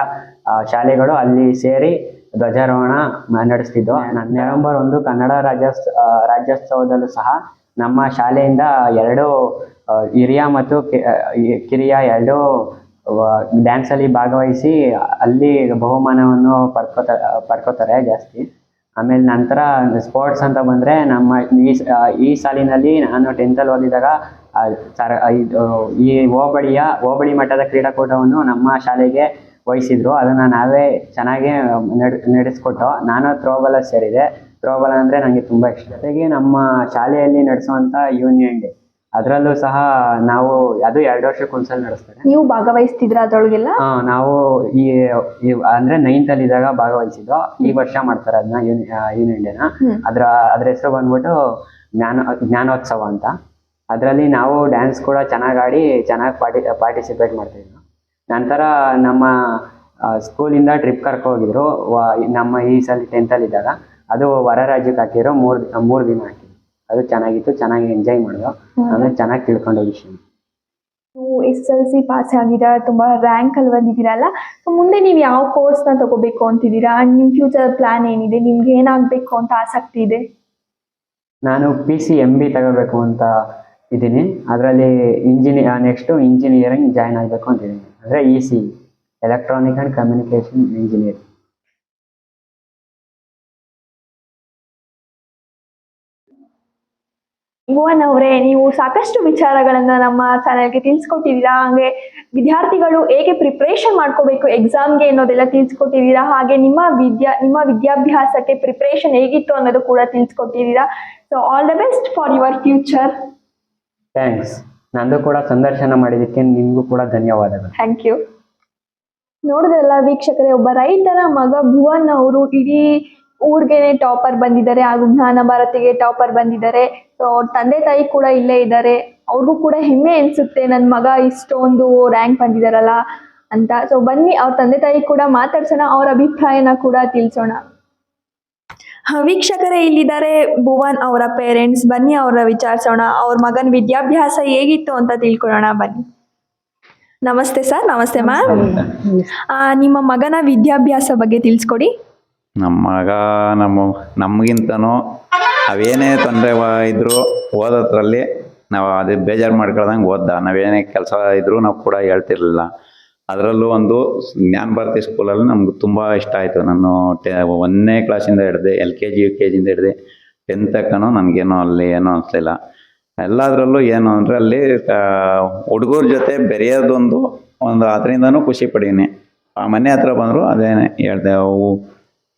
ಶಾಲೆಗಳು ಅಲ್ಲಿ ಸೇರಿ ಧ್ವಜಾರೋಹಣ ನಡೆಸ್ತಿದ್ದು. ನವೆಂಬರ್ ಒಂದು ಕನ್ನಡ ರಾಜ್ಯೋತ್ಸ ರಾಜ್ಯೋತ್ಸವದಲ್ಲೂ ಸಹ ನಮ್ಮ ಶಾಲೆಯಿಂದ ಎರಡು ಹಿರಿಯ ಮತ್ತು ಕಿರಿಯ ಎರಡು ಡ್ಯಾನ್ಸಲ್ಲಿ ಭಾಗವಹಿಸಿ ಅಲ್ಲಿ ಬಹುಮಾನವನ್ನು ಪಡ್ಕೋತ ಪಡ್ಕೋತಾರೆ ಜಾಸ್ತಿ. ಆಮೇಲೆ ನಂತರ ಸ್ಪೋರ್ಟ್ಸ್ ಅಂತ ಬಂದ್ರೆ ನಮ್ಮ ಈ ಈ ಸಾಲಿನಲ್ಲಿ ನಾನು ಟೆಂತಲ್ಲಿ ಓದಿದಾಗ ಸರ ಈ ಹೋಬಳಿಯ, ಹೋಬಳಿ ಮಟ್ಟದ ಕ್ರೀಡಾಕೂಟವನ್ನು ನಮ್ಮ ಶಾಲೆಗೆ ವಹಿಸಿದ್ರು. ಅದನ್ನ ನಾವೇ ಚೆನ್ನಾಗಿ ನಡೆ, ನಡೆಸ್ಕೊಟ್ಟು ನಾನು ಥ್ರೋಬಾಲ್ ಸೇರಿದೆ. ಥ್ರೋಬಾಲ್ ಅಂದ್ರೆ ನನಗೆ ತುಂಬಾ ಇಷ್ಟ. ಜೊತೆಗೆ ನಮ್ಮ ಶಾಲೆಯಲ್ಲಿ ನಡೆಸುವಂಥ ಯೂನಿಯನ್ ಡೇ ಅದರಲ್ಲೂ ಸಹ ನಾವು ಅದು ಎರಡು ವರ್ಷಕ್ಕೆ ಒಂದ್ಸಲ ನಡೆಸ್ತಾರೆ. ನೀವು ಭಾಗವಹಿಸ್ತಿದ್ರ ಅದ್ರೊಳಗೆಲ್ಲ? ನಾವು ಈ ಈ- ಅಂದ್ರೆ ನೈನ್ತ್ ಅಲ್ಲಿ ಇದ್ದಾಗ ಭಾಗವಹಿಸಿದ್ದು ಈ ವರ್ಷ ಮಾಡ್ತಾರೆ ಅದನ್ನ ಯೂನಿಯನ್ ಡೇನ. ಅದ್ರ ಅದ್ರ ಹೆಸರು ಬಂದ್ಬಿಟ್ಟು ಜ್ಞಾನ ಜ್ಞಾನೋತ್ಸವ ಅಂತ. ಅದರಲ್ಲಿ ನಾವು ಡ್ಯಾನ್ಸ್ ಕೂಡ ಚೆನ್ನಾಗಿ ಆಡಿ ಚೆನ್ನಾಗಿ ಪಾರ್ಟಿ ಪಾರ್ಟಿಸಿಪೇಟ್ ಮಾಡ್ತಿದ್ವಿ. ನಂತರ ನಮ್ಮ ಸ್ಕೂಲಿಂದ ಟ್ರಿಪ್ ಕರ್ಕೊ ಹೋಗಿದ್ರು. ವ- ನಮ್ಮ ಈ ಸಲ ಟೆಂತಲ್ಲಿ ಇದ್ದಾಗ. ಅದು ಹೊರ ರಾಜ್ಯಕ್ಕೆ ಹಾಕಿರೋ ಮೂರ್ ಮೂರು ದಿನ ಹಾಕಿದ್ರು ಅದು ಚೆನ್ನಾಗಿತ್ತು ಚೆನ್ನಾಗಿ ಎಂಜಾಯ್ ಮಾಡಿದ್ರು ಆಮೇಲೆ ಚೆನ್ನಾಗಿ ತಿಳ್ಕೊಂಡು ವಿಷಯ ನೀವು ಎಸ್ ಎಲ್ ಸಿ ಪಾಸ್ ಆಗಿದ್ದೀರಾ ತುಂಬಾ ರ್ಯಾಂಕ್ ಅಲ್ಲಿ ಬಂದಿದ್ದೀರಲ್ಲ ಸೊ ಮುಂದೆ ನೀವು ಯಾವ ಕೋರ್ಸ್ನ ತಗೋಬೇಕು ಅಂತಿದ್ದೀರಾ? ಅಂಡ್ ನಿಮ್ಮ ಫ್ಯೂಚರ್ ಪ್ಲಾನ್ ಏನಿದೆ? ನಿಮ್ಗೆ ಏನಾಗಬೇಕು ಅಂತ ಆಸಕ್ತಿ ಇದೆ? ನಾನು ಪಿ ಸಿ ಎಂ ಬಿ ತಗೋಬೇಕು ಅಂತ ಇದ್ದೀನಿ. ಅದರಲ್ಲಿ ಇಂಜಿನಿಯರ್ ನೆಕ್ಸ್ಟು ಇಂಜಿನಿಯರಿಂಗ್ ಜಾಯ್ನ್ ಆಗಬೇಕು ಅಂತಿದ್ದೀನಿ ಅಂದರೆ E C electronic and communication engineer Bhuvan ಅವರೇ ನೀವು ಸಾಕಷ್ಟು ವಿಚಾರಗಳನ್ನ ನಮ್ಮ ಚಾನೆಲ್ಗೆ ತಿಳಿಸ್ಕೊಟ್ಟಿದ್ದೀರಾ? ಹಾಗೆ ವಿದ್ಯಾರ್ಥಿಗಳು ಹೇಗೆ ಪ್ರಿಪ್ರೇಷನ್ ಮಾಡ್ಕೋಬೇಕು ಎಕ್ಸಾಮ್ಗೆ ಅನ್ನೋದೆಲ್ಲ ತಿಳಿಸ್ಕೊಟ್ಟಿದ್ದೀರಾ? ಹಾಗೆ ನಿಮ್ಮ ವಿದ್ಯಾ ನಿಮ್ಮ ವಿದ್ಯಾಭ್ಯಾಸಕ್ಕೆ ಪ್ರಿಪ್ರೇಷನ್ ಹೇಗಿತ್ತು ಅನ್ನೋದು ಕೂಡ ತಿಳಿಸ್ಕೊಟ್ಟಿದ್ದೀರಾ? So all the best for your future thanks ನಂದು ಕೂಡ ಸಂದರ್ಶನ ಮಾಡಿದ್ದಕ್ಕೆ ನಿಮಗೂ ಕೂಡ ಧನ್ಯವಾದಗಳು. ಥ್ಯಾಂಕ್ ಯು ನೋಡಿದ್ರಲ್ಲ ವೀಕ್ಷಕರೇ ಒಬ್ಬ ರೈತರ ಮಗ ಭುವನ್ ಅವರು ಇಡೀ ಊರ್ಗೆನೆ ಟಾಪರ್ ಬಂದಿದ್ದಾರೆ ಹಾಗೂ ಜ್ಞಾನ ಭಾರತಿಗೆ ಟಾಪರ್ ಬಂದಿದ್ದಾರೆ. ಸೊ ಅವ್ರ ತಂದೆ ತಾಯಿ ಕೂಡ ಇಲ್ಲೇ ಇದ್ದಾರೆ. ಅವ್ರಿಗೂ ಕೂಡ ಹೆಮ್ಮೆ ಅನ್ಸುತ್ತೆ. ನನ್ನ ಮಗ ಇಷ್ಟೊಂದು ರ್ಯಾಂಕ್ ಬಂದಿದಾರಲ್ಲ ಅಂತ. ಸೊ ಬನ್ನಿ ಅವ್ರ ತಂದೆ ತಾಯಿ ಕೂಡ ಮಾತಾಡ್ಸೋಣ. ಅವ್ರ ಅಭಿಪ್ರಾಯನ ಕೂಡ ತಿಳಿಸೋಣ. ವೀಕ್ಷಕರೇ ಇಲ್ಲಿದ್ದಾರೆ ಭುವನ್ ಅವರ ಪೇರೆಂಟ್ಸ್ ಬನ್ನಿ ಅವರ ವಿಚಾರಿಸೋಣ. ಅವ್ರ ಮಗನ ವಿದ್ಯಾಭ್ಯಾಸ ಹೇಗಿತ್ತು ಅಂತ ತಿಳ್ಕೊಳ್ಳೋಣ. ಬನ್ನಿ. ನಮಸ್ತೆ ಸರ್. ನಮಸ್ತೆ ಮ್ಯಾಮ್ ನಿಮ್ಮ ಮಗನ ವಿದ್ಯಾಭ್ಯಾಸ ಬಗ್ಗೆ ತಿಳಿಸ್ಕೊಡಿ. ನಮ್ಮ ಮಗ ನಮ್ಮ ನಮಗಿಂತನೂ ಅವೇನೇ ತೊಂದರೆ ಇದ್ದರೂ ಓದೋದ್ರಲ್ಲಿ ನಾವು ಅದೇ ಬೇಜಾರು ಮಾಡ್ಕೊಳ್ದಂಗೆ ಓದ್ದ. ನಾವೇನೇ ಕೆಲಸ ಇದ್ದರೂ ನಾವು ಕೂಡ ಹೇಳ್ತಿರ್ಲಿಲ್ಲ. ಅದರಲ್ಲೂ ಒಂದು ಜ್ಞಾನ ಭಾರತಿ ಸ್ಕೂಲಲ್ಲಿ ನಮ್ಗೆ ತುಂಬ ಇಷ್ಟ ಆಯಿತು. ನಾನು ಟೆ, ಒಂದನೇ ಕ್ಲಾಸಿಂದ ಹಿಡಿದೆ L K G, U K ಜಿಯಿಂದ ಹಿಡಿದೆ ಟೆಂತ್ ತಕ್ಕನೂ ನನಗೇನೋ ಅಲ್ಲಿ ಏನೂ ಅನಿಸ್ಲಿಲ್ಲ. ಎಲ್ಲದರಲ್ಲೂ ಏನು ಅಂದರೆ ಅಲ್ಲಿ ಹುಡುಗರ ಜೊತೆ ಬೆರೆಯೋದೊಂದು, ಒಂದು ಅದರಿಂದನೂ ಖುಷಿ ಪಡೀನಿ. ಆ ಮನೆ ಹತ್ರ ಬಂದರೂ ಅದೇನೆ ಹೇಳ್ದೆ, ಅವು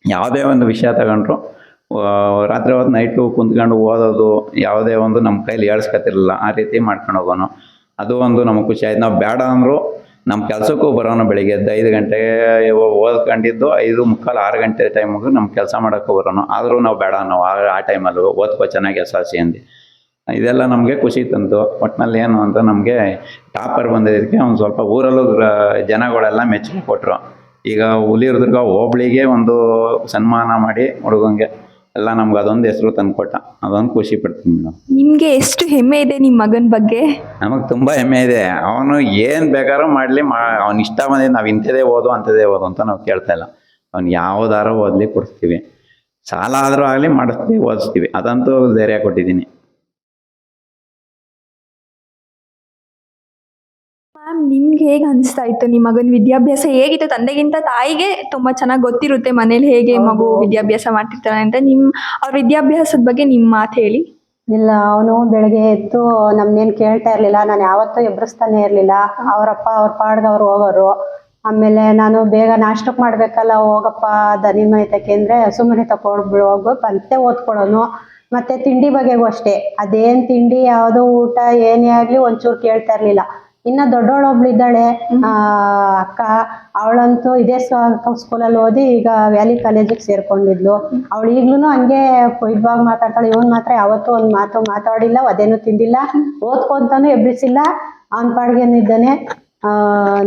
ಯಾವುದೇ ಒಂದು ವಿಷಯ ತಗೊಂಡ್ರು ರಾತ್ರಿ ಹೊತ್ತು ನೈಟು ಕುಂತ್ಕೊಂಡು ಓದೋದು ಯಾವುದೇ ಒಂದು ನಮ್ಮ ಕೈಲಿ ಹೇಳ್ಸ್ಕೊತಿರ್ಲಿಲ್ಲ ಆ ರೀತಿ ಮಾಡ್ಕೊಂಡು ಹೋಗೋನು. ಅದು ಒಂದು ನಮಗೆ ಖುಷಿ ಆಯ್ತು. ನಾವು ಬೇಡ ಅಂದರು ನಮ್ಮ ಕೆಲಸಕ್ಕೂ ಬರೋಣ ಬೆಳಿಗ್ಗೆ ಎದ್ದು ಐದು ಗಂಟೆಗೆ ಓ- ಓದ್ಕೊಂಡಿದ್ದು ಐದು ಮುಕ್ಕಾಲು ಆರು ಗಂಟೆ ಟೈಮಿಗೆ ನಮ್ಮ ಕೆಲಸ ಮಾಡೋಕ್ಕೂ ಬರೋಣ ಆದರೂ ನಾವು ಬೇಡ ನಾವು ಆ ಆ ಟೈಮಲ್ಲಿ ಓದ್ಕೋ ಚೆನ್ನಾಗಿ ಎಸ್ ಎಲ್ ಸಿ ಅಂದು. ಇದೆಲ್ಲ ನಮಗೆ ಖುಷಿ ತಂತು ಒಟ್ಟಿನಲ್ಲಿ ಏನು ಅಂತ ನಮಗೆ ಟಾಪರ್ ಬಂದಿದ್ದಕ್ಕೆ ಒಂದು ಸ್ವಲ್ಪ ಊರಲ್ಲೂ ಜನಗಳೆಲ್ಲ ಮೆಚ್ಚುಗೆ ಕೊಟ್ಟರು ಈಗ ಹುಲಿಯೂರ್ದುರ್ಗ ಹೋಬಳಿಗೆ ಒಂದು ಸನ್ಮಾನ ಮಾಡಿ ಹುಡುಗಂಗೆ. ಎಲ್ಲ ನಮ್ಗೆ ಅದೊಂದು ಹೆಸರು ತಂದುಕೊಟ್ಟ. ಅದೊಂದು ಖುಷಿ ಪಡ್ತೀನಿ ಮೇಡಮ್ ನಿಮ್ಗೆ ಎಷ್ಟು ಹೆಮ್ಮೆ ಇದೆ ನಿಮ್ಮ ಮಗನ ಬಗ್ಗೆ? ನಮಗೆ ತುಂಬ ಹೆಮ್ಮೆ ಇದೆ. ಅವನು ಏನು ಬೇಕಾದ್ರೂ ಮಾಡಲಿ ಮಾ ಅವ್ನು ಇಷ್ಟ ಬಂದಿದ್ದು ನಾವು ಇಂಥದೇ ಓದು ಅಂಥದೇ ಓದು ಅಂತ ನಾವು ಕೇಳ್ತಾ ಇಲ್ಲ. ಅವ್ನು ಯಾವುದಾರು ಓದಲಿ ಕೊಡಿಸ್ತೀವಿ. ಸಾಲ ಆದರೂ ಆಗಲಿ ಮಾಡಿಸ್ತೀವಿ ಓದಿಸ್ತೀವಿ. ಅದಂತೂ ಧೈರ್ಯ ಕೊಟ್ಟಿದ್ದೀನಿ. ನಿಮ್ಗೆ ಹೇಗೆ ಅನಿಸ್ತಾ ಇತ್ತು? ನಿಮ್ಮ ಮಗನ ವಿದ್ಯಾಭ್ಯಾಸ ಹೇಗಿತ್ತು? ತಂದೆಗಿಂತ ತಾಯಿಗೆ ತುಂಬಾ ಚೆನ್ನಾಗಿ ಗೊತ್ತಿರುತ್ತೆ ಮನೇಲಿ ಹೇಗೆ ಮಗು ವಿದ್ಯಾಭ್ಯಾಸ ಮಾಡ್ತಿರ್ತಾನೆ ಅಂತ. ನಿಮ್ಮ ಅವ್ರ ವಿದ್ಯಾಭ್ಯಾಸದ ಬಗ್ಗೆ ನಿಮ್ಮ ಮಾತು ಹೇಳಿ. ಇಲ್ಲ ಅವನು ಬೆಳಗ್ಗೆ ಎದ್ದು ನಮ್ನೇನ್ ಕೇಳ್ತಾ ಇರ್ಲಿಲ್ಲ. ನಾನು ಯಾವತ್ತೂ ಎಬ್ಬರಿಸ್ತಾನೆ ಇರ್ಲಿಲ್ಲ. ಅವರಪ್ಪ ಅವ್ರ ಪಾಡ್ದವ್ರು ಅವ್ರು ಹೋಗೋರು. ಆಮೇಲೆ ನಾನು ಬೇಗ ನಾಷ್ಟಕ್ಕೆ ಮಾಡಬೇಕಲ್ಲ ಹೋಗಪ್ಪ ದನಿ ಮನೆ ತಕ್ಕೆ ಅಂದ್ರೆ ಹಸುಮನೆ ತಕೊಂಡ್ಬಿಡು ಹೋಗು ಮತ್ತೆ ಓದ್ಕೊಳ್ಳೋನು. ಮತ್ತೆ ತಿಂಡಿ ಬಗೆಗೂ ಅಷ್ಟೇ. ಅದೇನ್ ತಿಂಡಿ ಯಾವ್ದು ಊಟ ಏನೇ ಆಗಲಿ ಒಂಚೂರು ಕೇಳ್ತಾ ಇರ್ಲಿಲ್ಲ. ಇನ್ನ ದೊಡ್ಡವಳೊಬ್ಳು ಇದ್ದಾಳೆ ಆ ಅಕ್ಕ ಅವಳಂತೂ ಇದೇ ಸ್ಕೂಲಲ್ಲಿ ಓದಿ ಈಗ ವ್ಯಾಲಿ ಕಾಲೇಜಿಗೆ ಸೇರ್ಕೊಂಡಿದ್ಲು. ಅವಳು ಈಗ್ಲೂ ಹಂಗೆ ಇದ್ವಾಗ ಮಾತಾಡ್ತಾಳೆ ಇವನ್ ಮಾತ್ರ ಯಾವತ್ತೂ ಒಂದ್ ಮಾತು ಮಾತಾಡಿಲ್ಲ ಅದೇನು ತಿಂದಿಲ್ಲ ಓದ್ಕೊಂತಾನು ಎಬ್ಬಿಸಿಲ್ಲ ಅವನ ಪಾಡ್ಗೇನಿದ್ದಾನೆ.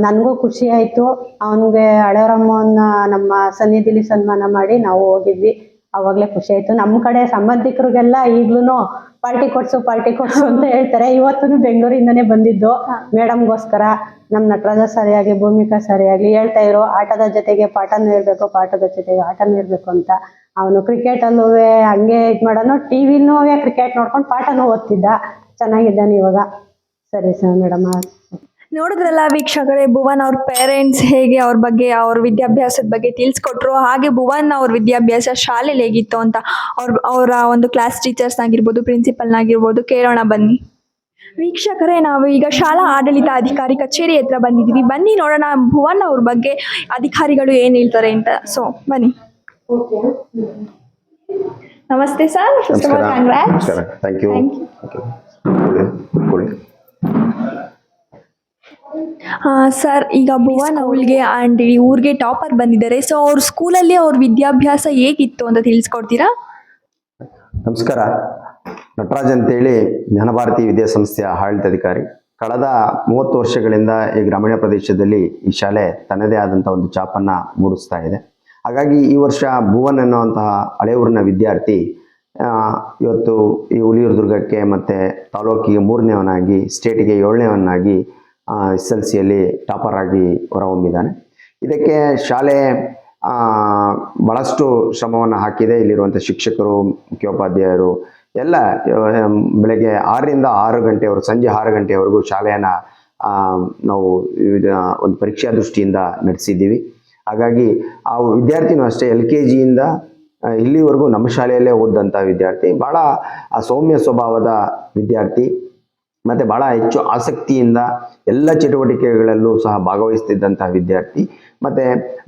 ನನಗೂ ಖುಷಿ ಆಯಿತು. ಅವನಿಗೆ ಹಳೆಯವರಮ್ಮನ ನಮ್ಮ ಸನ್ನಿಧಿಲಿ ಸನ್ಮಾನ ಮಾಡಿ ನಾವು ಹೋಗಿದ್ವಿ. ಅವಾಗಲೇ ಖುಷಿ ಆಯಿತು. ನಮ್ಮ ಕಡೆ ಸಂಬಂಧಿಕರಿಗೆಲ್ಲ ಈಗ್ಲೂ ಪಾರ್ಟಿ ಕೊಡ್ಸು ಪಾರ್ಟಿ ಕೊಡ್ಸು ಅಂತ ಹೇಳ್ತಾರೆ. ಇವತ್ತು ಬೆಂಗಳೂರಿಂದನೇ ಬಂದಿದ್ದು. ಮೇಡಮ್ಗೋಸ್ಕರ ನಮ್ಮ ನಟರಾಜ ಸರಿಯಾಗಿ ಭೂಮಿಕಾ ಸರಿಯಾಗಿ ಹೇಳ್ತಾ ಇರೋ ಆಟದ ಜೊತೆಗೆ ಪಾಠನೂ ಇರಬೇಕು ಪಾಠದ ಜೊತೆಗೆ ಆಟನೂ ಇರಬೇಕು ಅಂತ. ಅವನು ಕ್ರಿಕೆಟಲ್ಲೂ ಹಂಗೆ ಇದು ಮಾಡೋನು. ಟಿ ವಿನೂ ಕ್ರಿಕೆಟ್ ನೋಡ್ಕೊಂಡು ಪಾಠನೂ ಓದ್ತಿದ್ದ. ಚೆನ್ನಾಗಿದ್ದಾನೆ ಇವಾಗ. ಸರಿ ಸರ್ ಮೇಡಮ್ ನೋಡಿದ್ರಲ್ಲ ವೀಕ್ಷಕರೇ ಭುವನ್ ಅವ್ರ ಪೇರೆಂಟ್ಸ್ ಹೇಗೆ ಅವ್ರ ಬಗ್ಗೆ ಅವ್ರ ವಿದ್ಯಾಭ್ಯಾಸದ ಬಗ್ಗೆ ತಿಳಿಸ್ಕೊಟ್ರು? ಹಾಗೆ ಭುವನ್ ಅವ್ರ ವಿದ್ಯಾಭ್ಯಾಸ ಶಾಲೆಯಲ್ಲಿ ಹೇಗಿತ್ತು ಅಂತ ಅವ್ರ ಅವರ ಒಂದು ಕ್ಲಾಸ್ ಟೀಚರ್ಸ್ ಆಗಿರ್ಬೋದು ಪ್ರಿನ್ಸಿಪಲ್ನಾಗಿರ್ಬೋದು ಕೇಳೋಣ ಬನ್ನಿ. ವೀಕ್ಷಕರೇ ನಾವು ಈಗ ಶಾಲಾ ಆಡಳಿತ ಅಧಿಕಾರಿ ಕಚೇರಿ ಹತ್ರ ಬಂದಿದ್ದೀವಿ. ಬನ್ನಿ ನೋಡೋಣ ಭುವನ್ ಅವ್ರ ಬಗ್ಗೆ ಅಧಿಕಾರಿಗಳು ಏನು ಹೇಳ್ತಾರೆ ಅಂತ. ಸೊ ಬನ್ನಿ. ನಮಸ್ತೆ sir. First of thank you ಕೊಡಿ ಥ್ಯಾಂಕ್ ಯು ಸರ್ ಈಗ ಭುವನ್ ಅವ್ಳಿಗೆ ಆ್ಯಂಡ್ ಈ ಊರಿಗೆ ಟಾಪರ್ ಬಂದಿದ್ದಾರೆ. ಸೊ ಅವ್ರ ಸ್ಕೂಲಲ್ಲಿ ಅವ್ರ ವಿದ್ಯಾಭ್ಯಾಸ ಹೇಗಿತ್ತು ಅಂತ ತಿಳಿಸ್ಕೊಡ್ತೀರಾ? ನಮಸ್ಕಾರ. ನಟರಾಜ್ ಅಂತೇಳಿ ಜ್ಞಾನಭಾರತಿ ವಿದ್ಯಾಸಂಸ್ಥೆಯ ಆಡಳಿತಾಧಿಕಾರಿ ಕಳೆದ ಮೂವತ್ತು ವರ್ಷಗಳಿಂದ ಈ ಗ್ರಾಮೀಣ ಪ್ರದೇಶದಲ್ಲಿ ಈ ಶಾಲೆ ತನ್ನದೇ ಆದಂಥ ಒಂದು ಛಾಪನ್ನು ಮೂಡಿಸ್ತಾ ಇದೆ. ಹಾಗಾಗಿ ಈ ವರ್ಷ ಭುವನ್ ಅನ್ನುವಂತಹ ಹಳೆಯೂರಿನ ವಿದ್ಯಾರ್ಥಿ ಇವತ್ತು ಈ ಹುಲಿಯೂರು ದುರ್ಗಕ್ಕೆ ಮತ್ತು ತಾಲೂಕಿಗೆ ಮೂರನೇವನಾಗಿ ಸ್ಟೇಟಿಗೆ ಏಳನೇವನಾಗಿ ಎಸ್ ಎಲ್ ಸಿಯಲ್ಲಿ ಟಾಪರ್ ಆಗಿ ಹೊರಹೊಮ್ಮಿದ್ದಾನೆ. ಇದಕ್ಕೆ ಶಾಲೆ ಭಾಳಷ್ಟು ಶ್ರಮವನ್ನು ಹಾಕಿದೆ. ಇಲ್ಲಿರುವಂಥ ಶಿಕ್ಷಕರು, ಮುಖ್ಯೋಪಾಧ್ಯಾಯರು ಎಲ್ಲ ಬೆಳಗ್ಗೆ ಆರರಿಂದ ಆರು ಗಂಟೆವರೆಗೂ, ಸಂಜೆ ಆರು ಗಂಟೆವರೆಗೂ ಶಾಲೆಯನ್ನು ನಾವು ವಿವಿಧ ಒಂದು ಪರೀಕ್ಷಾ ದೃಷ್ಟಿಯಿಂದ ನಡೆಸಿದ್ದೀವಿ. ಹಾಗಾಗಿ ಆ ವಿದ್ಯಾರ್ಥಿನೂ ಅಷ್ಟೇ ಎಲ್ ಕೆ ಜಿಯಿಂದ ಇಲ್ಲಿವರೆಗೂ ನಮ್ಮ ಶಾಲೆಯಲ್ಲೇ ಓದಿದಂಥ ವಿದ್ಯಾರ್ಥಿ. ಭಾಳ ಸೌಮ್ಯ ಸ್ವಭಾವದ ವಿದ್ಯಾರ್ಥಿ. ಮತ್ತು ಭಾಳ ಹೆಚ್ಚು ಆಸಕ್ತಿಯಿಂದ ಎಲ್ಲ ಚಟುವಟಿಕೆಗಳಲ್ಲೂ ಸಹ ಭಾಗವಹಿಸ್ತಿದ್ದಂತಹ ವಿದ್ಯಾರ್ಥಿ. ಮತ್ತು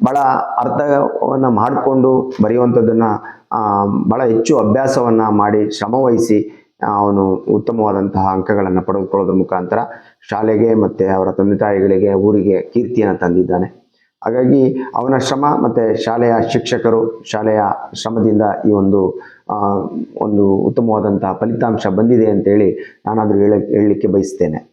ಭಾಳ ಅರ್ಥವನ್ನು ಮಾಡಿಕೊಂಡು ಬರೆಯುವಂಥದ್ದನ್ನು ಭಾಳ ಹೆಚ್ಚು ಅಭ್ಯಾಸವನ್ನು ಮಾಡಿ ಶ್ರಮವಹಿಸಿ ಅವನು ಉತ್ತಮವಾದಂತಹ ಅಂಕಗಳನ್ನು ಪಡೆದುಕೊಳ್ಳೋದ್ರ ಮುಖಾಂತರ ಶಾಲೆಗೆ ಮತ್ತು ಅವರ ತಂದೆ ತಾಯಿಗಳಿಗೆ, ಊರಿಗೆ ಕೀರ್ತಿಯನ್ನು ತಂದಿದ್ದಾನೆ. ಹಾಗಾಗಿ ಅವನ ಶ್ರಮ ಮತ್ತು ಶಾಲೆಯ ಶಿಕ್ಷಕರು ಶಾಲೆಯ ಶ್ರಮದಿಂದ ಈ ಒಂದು ಒಂದು ಉತ್ತಮವಾದಂಥ ಫಲಿತಾಂಶ ಬಂದಿದೆ ಅಂತೇಳಿ ನಾನಾದರೂ ಹೇಳ ಹೇಳಲಿಕ್ಕೆ ಬಯಸ್ತೇನೆ.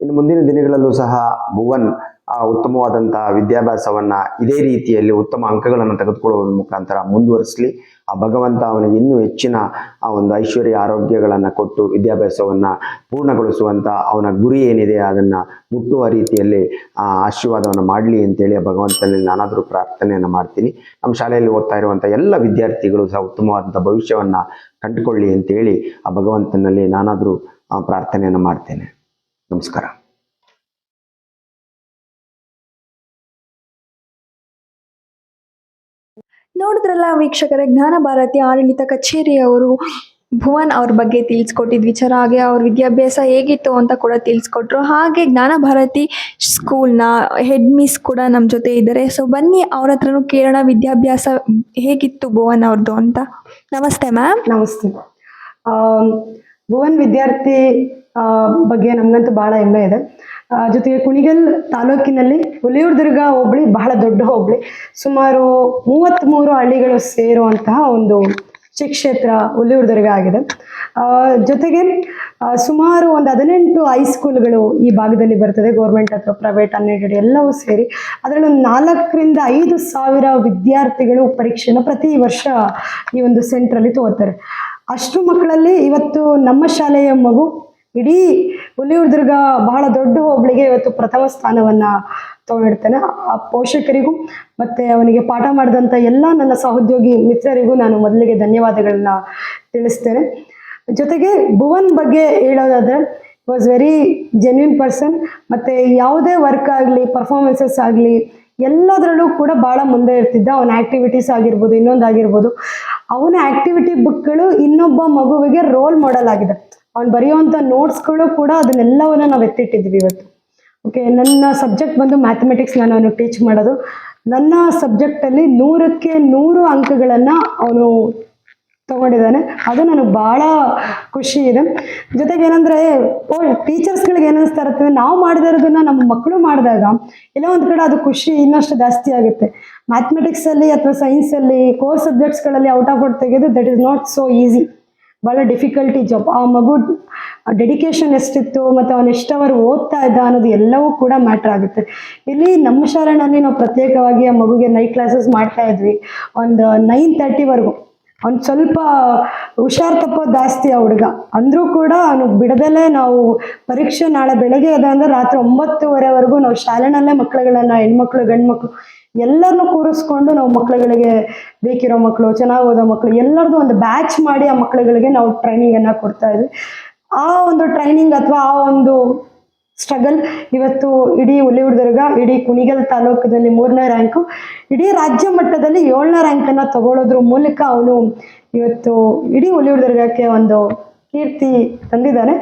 ಇನ್ನು ಮುಂದಿನ ದಿನಗಳಲ್ಲೂ ಸಹ ಭುವನ್, ಆ, ಉತ್ತಮವಾದಂತಹ ವಿದ್ಯಾಭ್ಯಾಸವನ್ನ ಇದೇ ರೀತಿಯಲ್ಲಿ ಉತ್ತಮ ಅಂಕಗಳನ್ನು ತೆಗೆದುಕೊಳ್ಳುವ ಮುಖಾಂತರ ಮುಂದುವರಿಸಲಿ. ಆ ಭಗವಂತ ಅವನಿಗೆ ಇನ್ನೂ ಹೆಚ್ಚಿನ, ಆ, ಒಂದು ಐಶ್ವರ್ಯ ಆರೋಗ್ಯಗಳನ್ನು ಕೊಟ್ಟು ವಿದ್ಯಾಭ್ಯಾಸವನ್ನು ಪೂರ್ಣಗೊಳಿಸುವಂತ ಅವನ ಗುರಿ ಏನಿದೆ ಅದನ್ನು ಮುಟ್ಟುವ ರೀತಿಯಲ್ಲಿ, ಆ, ಆಶೀರ್ವಾದವನ್ನು ಮಾಡಲಿ ಅಂತೇಳಿ ಆ ಭಗವಂತನಲ್ಲಿ ನಾನಾದರೂ ಪ್ರಾರ್ಥನೆಯನ್ನು ಮಾಡ್ತೀನಿ. ನಮ್ಮ ಶಾಲೆಯಲ್ಲಿ ಓದ್ತಾ ಇರುವಂಥ ಎಲ್ಲ ವಿದ್ಯಾರ್ಥಿಗಳು ಸಹ ಉತ್ತಮವಾದಂಥ ಭವಿಷ್ಯವನ್ನು ಕಂಡುಕೊಳ್ಳಿ ಅಂತೇಳಿ ಆ ಭಗವಂತನಲ್ಲಿ ನಾನಾದರೂ ಪ್ರಾರ್ಥನೆಯನ್ನು ಮಾಡ್ತೇನೆ. ನಮಸ್ಕಾರ. ನೋಡಿದ್ರಲ್ಲ ವೀಕ್ಷಕರೇ ಜ್ಞಾನ ಭಾರತಿ ಆಡಳಿತ ಕಚೇರಿಯವರು ಭುವನ್ ಅವ್ರ ಬಗ್ಗೆ ತಿಳಿಸ್ಕೊಟ್ಟಿದ್ ವಿಚಾರ ಹಾಗೆ ಅವ್ರ ವಿದ್ಯಾಭ್ಯಾಸ ಹೇಗಿತ್ತು ಅಂತ ಕೂಡ ತಿಳಿಸ್ಕೊಟ್ರು. ಹಾಗೆ ಜ್ಞಾನ ಭಾರತಿ ಸ್ಕೂಲ್ನ ಹೆಡ್ ಮಿಸ್ ಕೂಡ ನಮ್ಮ ಜೊತೆ ಇದ್ದಾರೆ. ಸೊ ಬನ್ನಿ ಅವ್ರ ಹತ್ರನೂ ಕೇಳೋಣ ವಿದ್ಯಾಭ್ಯಾಸ ಹೇಗಿತ್ತು ಭುವನ್ ಅವ್ರದ್ದು ಅಂತ. ನಮಸ್ತೆ ಮ್ಯಾಮ್. ನಮಸ್ತೆ. ಭುವನ್ ವಿದ್ಯಾರ್ಥಿ ಬಗ್ಗೆ ನಮ್ಗಂತೂ ಬಹಳ ಹೆಮ್ಮೆ ಇದೆ. ಜೊತೆಗೆ ಕುಣಿಗಲ್ ತಾಲೂಕಿನಲ್ಲಿ ಹುಲಿಯೂರ್ ದುರ್ಗ ಹೋಬಳಿ ಬಹಳ ದೊಡ್ಡ ಹೋಬಳಿ. ಸುಮಾರು ಮೂವತ್ತ್ಮೂರು ಹಳ್ಳಿಗಳು ಸೇರುವಂತಹ ಒಂದು ಕ್ಷೇತ್ರ ಹುಲಿಯೂರ್ ದುರ್ಗ ಆಗಿದೆ ಜೊತೆಗೆ ಸುಮಾರು ಒಂದು ಹದಿನೆಂಟು ಹೈಸ್ಕೂಲ್ಗಳು ಈ ಭಾಗದಲ್ಲಿ ಬರ್ತದೆ. ಗೌರ್ಮೆಂಟ್ ಅಥವಾ ಪ್ರೈವೇಟ್ ಅನ್ಎಡೆಡ್ ಎಲ್ಲವೂ ಸೇರಿ. ಅದರಲ್ಲಿ ಒಂದು ನಾಲ್ಕರಿಂದ ಐದು ಸಾವಿರ ವಿದ್ಯಾರ್ಥಿಗಳು ಪರೀಕ್ಷೆನ ಪ್ರತಿ ವರ್ಷ ಈ ಒಂದು ಸೆಂಟ್ರಲ್ಲಿ ತಗೋತಾರೆ. ಅಷ್ಟು ಮಕ್ಕಳಲ್ಲಿ ಇವತ್ತು ನಮ್ಮ ಶಾಲೆಯ ಮಗು ಇಡೀ ಹುಲಿಯೂರು ದುರ್ಗ ಬಹಳ ದೊಡ್ಡ ಹೋಬಳಿಗೆ ಇವತ್ತು ಪ್ರಥಮ ಸ್ಥಾನವನ್ನ ತಗೊಂಡಿರ್ತಾನೆ. ಆ ಪೋಷಕರಿಗೂ ಮತ್ತೆ ಅವನಿಗೆ ಪಾಠ ಮಾಡಿದಂಥ ಎಲ್ಲ ನನ್ನ ಸಹೋದ್ಯೋಗಿ ಮಿತ್ರರಿಗೂ ನಾನು ಮೊದಲಿಗೆ ಧನ್ಯವಾದಗಳನ್ನ ತಿಳಿಸ್ತೇನೆ. ಜೊತೆಗೆ ಭುವನ್ ಬಗ್ಗೆ ಹೇಳೋದಾದ್ರೆ ವಾಸ್ ವೆರಿ ಜೆನ್ಯೂನ್ ಪರ್ಸನ್ ಮತ್ತು ಯಾವುದೇ ವರ್ಕ್ ಆಗಲಿ ಪರ್ಫಾರ್ಮೆನ್ಸಸ್ ಆಗಲಿ, ಎಲ್ಲದರಲ್ಲೂ ಕೂಡ ಭಾಳ ಮುಂದೆ ಇರ್ತಿದ್ದ. ಅವನ ಆ್ಯಕ್ಟಿವಿಟೀಸ್ ಆಗಿರ್ಬೋದು ಇನ್ನೊಂದಾಗಿರ್ಬೋದು ಅವನ ಆ್ಯಕ್ಟಿವಿಟಿ ಬುಕ್ಗಳು ಇನ್ನೊಬ್ಬ ಮಗುವಿಗೆ ರೋಲ್ ಮಾಡೆಲ್ ಆಗಿದೆ ಅವ್ನು ಬರೆಯುವಂಥ ನೋಟ್ಸ್ಗಳು ಕೂಡ ಅದನ್ನೆಲ್ಲವನ್ನ ನಾವು ಎತ್ತಿಟ್ಟಿದ್ವಿ ಇವತ್ತು. ಓಕೆ ನನ್ನ ಸಬ್ಜೆಕ್ಟ್ ಬಂದು ಮ್ಯಾಥಮೆಟಿಕ್ಸ್ ನಾನು ಅವನು ಟೀಚ್ ಮಾಡೋದು. ನನ್ನ ಸಬ್ಜೆಕ್ಟಲ್ಲಿ ನೂರಕ್ಕೆ ನೂರು ಅಂಕಗಳನ್ನು ಅವನು ತಗೊಂಡಿದ್ದಾನೆ. ಅದು ನನಗೆ ಭಾಳ ಖುಷಿ ಇದೆ. ಜೊತೆಗೆ ಏನಂದರೆ, ಓ ಟೀಚರ್ಸ್ಗಳಿಗೆ ಏನಿಸ್ತಾ ಇರುತ್ತೆ ನಾವು ಮಾಡದೇ ನಮ್ಮ ಮಕ್ಕಳು ಮಾಡಿದಾಗ ಎಲ್ಲೋ ಒಂದು ಕಡೆ ಅದು ಖುಷಿ ಇನ್ನಷ್ಟು ಜಾಸ್ತಿ ಆಗುತ್ತೆ. ಮ್ಯಾಥಮೆಟಿಕ್ಸಲ್ಲಿ ಅಥವಾ ಸೈನ್ಸಲ್ಲಿ ಕೋರ್ ಸಬ್ಜೆಕ್ಟ್ಸ್ಗಳಲ್ಲಿ ಔಟ್ ಆಫ್ ಔಟ್ ತೆಗೆದು that is not so easy ಭಾಳ ಡಿಫಿಕಲ್ಟಿ ಜಾಬ್ ಆ ಮಗು ಡೆಡಿಕೇಶನ್ ಎಷ್ಟಿತ್ತು, ಮತ್ತು ಅವನು ಅವರ್ ಓದ್ತಾ ಇದ್ದ ಅನ್ನೋದು ಎಲ್ಲವೂ ಕೂಡ ಮ್ಯಾಟ್ರ್ ಆಗುತ್ತೆ. ಇಲ್ಲಿ ನಮ್ಮ ಶಾಲೆನಲ್ಲಿ ನಾವು ಪ್ರತ್ಯೇಕವಾಗಿ ಆ ಮಗುಗೆ ನೈಟ್ ಕ್ಲಾಸಸ್ ಮಾಡ್ತಾ ಇದ್ವಿ. ಒಂದು ನೈನ್ ತರ್ಟಿವರೆಗೂ ಅವ್ನು ಸ್ವಲ್ಪ ಹುಷಾರ್ ತಪ್ಪೋ ಜಾಸ್ತಿ ಆ ಹುಡುಗ. ಅಂದರೂ ಕೂಡ ಅವನು ಬಿಡದಲ್ಲೇ ನಾವು ಪರೀಕ್ಷೆ ನಾಳೆ ಬೆಳಗ್ಗೆ ಅದ ಅಂದರೆ ರಾತ್ರಿ ಒಂಬತ್ತುವರೆವರೆಗೂ ನಾವು ಶಾಲೆನಲ್ಲೇ ಮಕ್ಕಳುಗಳನ್ನ ಹೆಣ್ಮಕ್ಳು, ಗಂಡ್ಮಕ್ಳು ಎಲ್ಲರನ್ನೂ ಕೂರಿಸ್ಕೊಂಡು ನಾವು ಮಕ್ಕಳುಗಳಿಗೆ ಬೇಕಿರೋ ಮಕ್ಕಳು, ಚೆನ್ನಾಗಿ ಓದೋ ಮಕ್ಕಳು, ಎಲ್ಲರದ್ದು ಒಂದು ಬ್ಯಾಚ್ ಮಾಡಿ ಆ ಮಕ್ಕಳುಗಳಿಗೆ ನಾವು ಟ್ರೈನಿಂಗನ್ನು ಕೊಡ್ತಾ ಇದ್ವಿ. ಆ ಒಂದು ಟ್ರೈನಿಂಗ್ ಅಥವಾ ಆ ಒಂದು ಸ್ಟ್ರಗಲ್ ಇವತ್ತು ಇಡೀ ಹುಲಿಹುಡ್ದುರ್ಗ, ಇಡೀ ಕುಣಿಗಲ್ ತಾಲೂಕದಲ್ಲಿ ಮೂರನೇ ರ್ಯಾಂಕು ಇಡೀ ರಾಜ್ಯ ಮಟ್ಟದಲ್ಲಿ ಏಳನೇ ರ್ಯಾಂಕನ್ನು ತಗೊಳ್ಳೋದ್ರ ಮೂಲಕ ಅವನು ಇವತ್ತು ಇಡೀ ಹುಲಿಹುಡ್ದುರ್ಗಕ್ಕೆ ಒಂದು ಕೀರ್ತಿ ತಂದಿದ್ದಾನೆ.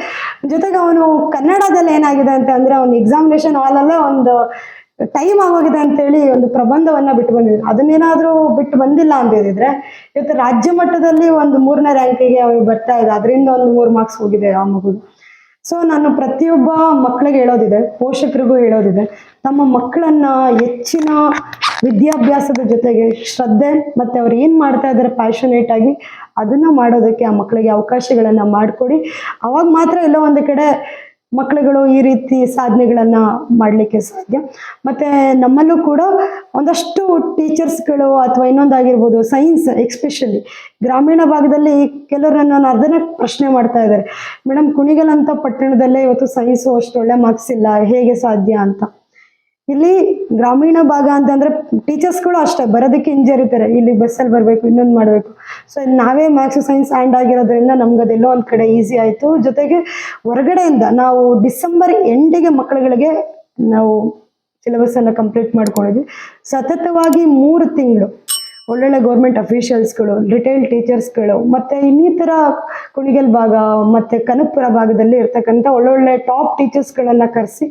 ಜೊತೆಗೆ ಅವನು ಕನ್ನಡದಲ್ಲಿ ಏನಾಗಿದೆ ಅಂತ ಅಂದರೆ, ಅವನು ಎಕ್ಸಾಮಿನೇಷನ್ ಹಾಲಲ್ಲೇ ಒಂದು ಟೈಮ್ ಆಗೋಗಿದೆ ಅಂತೇಳಿ ಒಂದು ಪ್ರಬಂಧವನ್ನ ಬಿಟ್ಟು ಬಂದಿದ್ರು. ಅದನ್ನೇನಾದ್ರೂ ಬಿಟ್ಟು ಬಂದಿಲ್ಲ ಅಂತ ಹೇಳಿದ್ರೆ, ಇವತ್ತು ರಾಜ್ಯ ಮಟ್ಟದಲ್ಲಿ ಒಂದು ಮೂರನೇ ರ್ಯಾಂಕಿಗೆ ಅವ್ರು ಬರ್ತಾ ಇದೆ ಅದರಿಂದ ಒಂದು ಮೂರು ಮಾರ್ಕ್ಸ್ ಹೋಗಿದೆ ಆ ಮಗು. ಸೊ ನಾನು ಪ್ರತಿಯೊಬ್ಬ ಮಕ್ಕಳಿಗೆ ಹೇಳೋದಿದೆ, ಪೋಷಕರಿಗೂ ಹೇಳೋದಿದೆ, ತಮ್ಮ ಮಕ್ಕಳನ್ನ ಹೆಚ್ಚಿನ ವಿದ್ಯಾಭ್ಯಾಸದ ಜೊತೆಗೆ ಶ್ರದ್ಧೆ ಮತ್ತೆ ಅವ್ರು ಏನು ಮಾಡ್ತಾ ಇದ್ದಾರೆ ಪ್ಯಾಷನೇಟ್ ಆಗಿ ಅದನ್ನ ಮಾಡೋದಕ್ಕೆ ಆ ಮಕ್ಕಳಿಗೆ ಅವಕಾಶಗಳನ್ನ ಮಾಡಿಕೊಡಿ. ಅವಾಗ ಮಾತ್ರ ಎಲ್ಲೋ ಒಂದು ಕಡೆ ಮಕ್ಕಳುಗಳು ಈ ರೀತಿ ಸಾಧನೆಗಳನ್ನು ಮಾಡಲಿಕ್ಕೆ ಸಾಧ್ಯ. ಮತ್ತು ನಮ್ಮಲ್ಲೂ ಕೂಡ ಒಂದಷ್ಟು ಟೀಚರ್ಸ್ಗಳು ಅಥವಾ ಇನ್ನೊಂದಾಗಿರ್ಬೋದು ಸೈನ್ಸ್ ಎಕ್ಸ್ಪೆಷಲಿ ಗ್ರಾಮೀಣ ಭಾಗದಲ್ಲಿ ಕೆಲವರು ನಾನು ಅದನ್ನೇ ಪ್ರಶ್ನೆ ಮಾಡ್ತಾ ಇದ್ದಾರೆ. ಮೇಡಮ್ ಕುಣಿಗಲ್ ಅಂತ ಪಟ್ಟಣದಲ್ಲೇ ಇವತ್ತು ಸೈನ್ಸು ಅಷ್ಟು ಒಳ್ಳೆ ಮಾರ್ಕ್ಸ್ ಇಲ್ಲ, ಹೇಗೆ ಸಾಧ್ಯ ಅಂತ? ಇಲ್ಲಿ ಗ್ರಾಮೀಣ ಭಾಗ ಅಂತಂದ್ರೆ ಟೀಚರ್ಸ್ಗಳು ಅಷ್ಟೇ, ಬರೋದಕ್ಕೆ ಹಿಂಜರಿತಾರೆ. ಇಲ್ಲಿ ಬಸ್ಸಲ್ಲಿ ಬರಬೇಕು, ಇನ್ನೊಂದು ಮಾಡಬೇಕು. ಸೊ ನಾವೇ ಮ್ಯಾಥ್ಸ್ ಸೈನ್ಸ್ ಆ್ಯಂಡ್ ಆಗಿರೋದ್ರಿಂದ ನಮ್ಗೆ ಅದೆಲ್ಲೋ ಒಂದು ಕಡೆ ಈಸಿ ಆಯಿತು. ಜೊತೆಗೆ ಹೊರಗಡೆಯಿಂದ ನಾವು ಡಿಸೆಂಬರ್ ಎಂಡಿಗೆ ಮಕ್ಕಳುಗಳಿಗೆ ನಾವು ಸಿಲೆಬಸ್ಸನ್ನು ಕಂಪ್ಲೀಟ್ ಮಾಡ್ಕೊಂಡಿದ್ವಿ. ಸತತವಾಗಿ ಮೂರು ತಿಂಗಳು ಒಳ್ಳೊಳ್ಳೆ ಗೌರ್ಮೆಂಟ್ ಅಫಿಷಿಯಲ್ಸ್ಗಳು ರಿಟೈಲ್ ಟೀಚರ್ಸ್ಗಳು ಮತ್ತು ಇನ್ನಿತರ ಕುಣಿಗಲ್ ಭಾಗ, ಮತ್ತು ಕನಕಪುರ ಭಾಗದಲ್ಲಿ ಇರ್ತಕ್ಕಂಥ ಒಳ್ಳೊಳ್ಳೆ ಟಾಪ್ ಟೀಚರ್ಸ್ಗಳನ್ನ ಕರೆಸಿ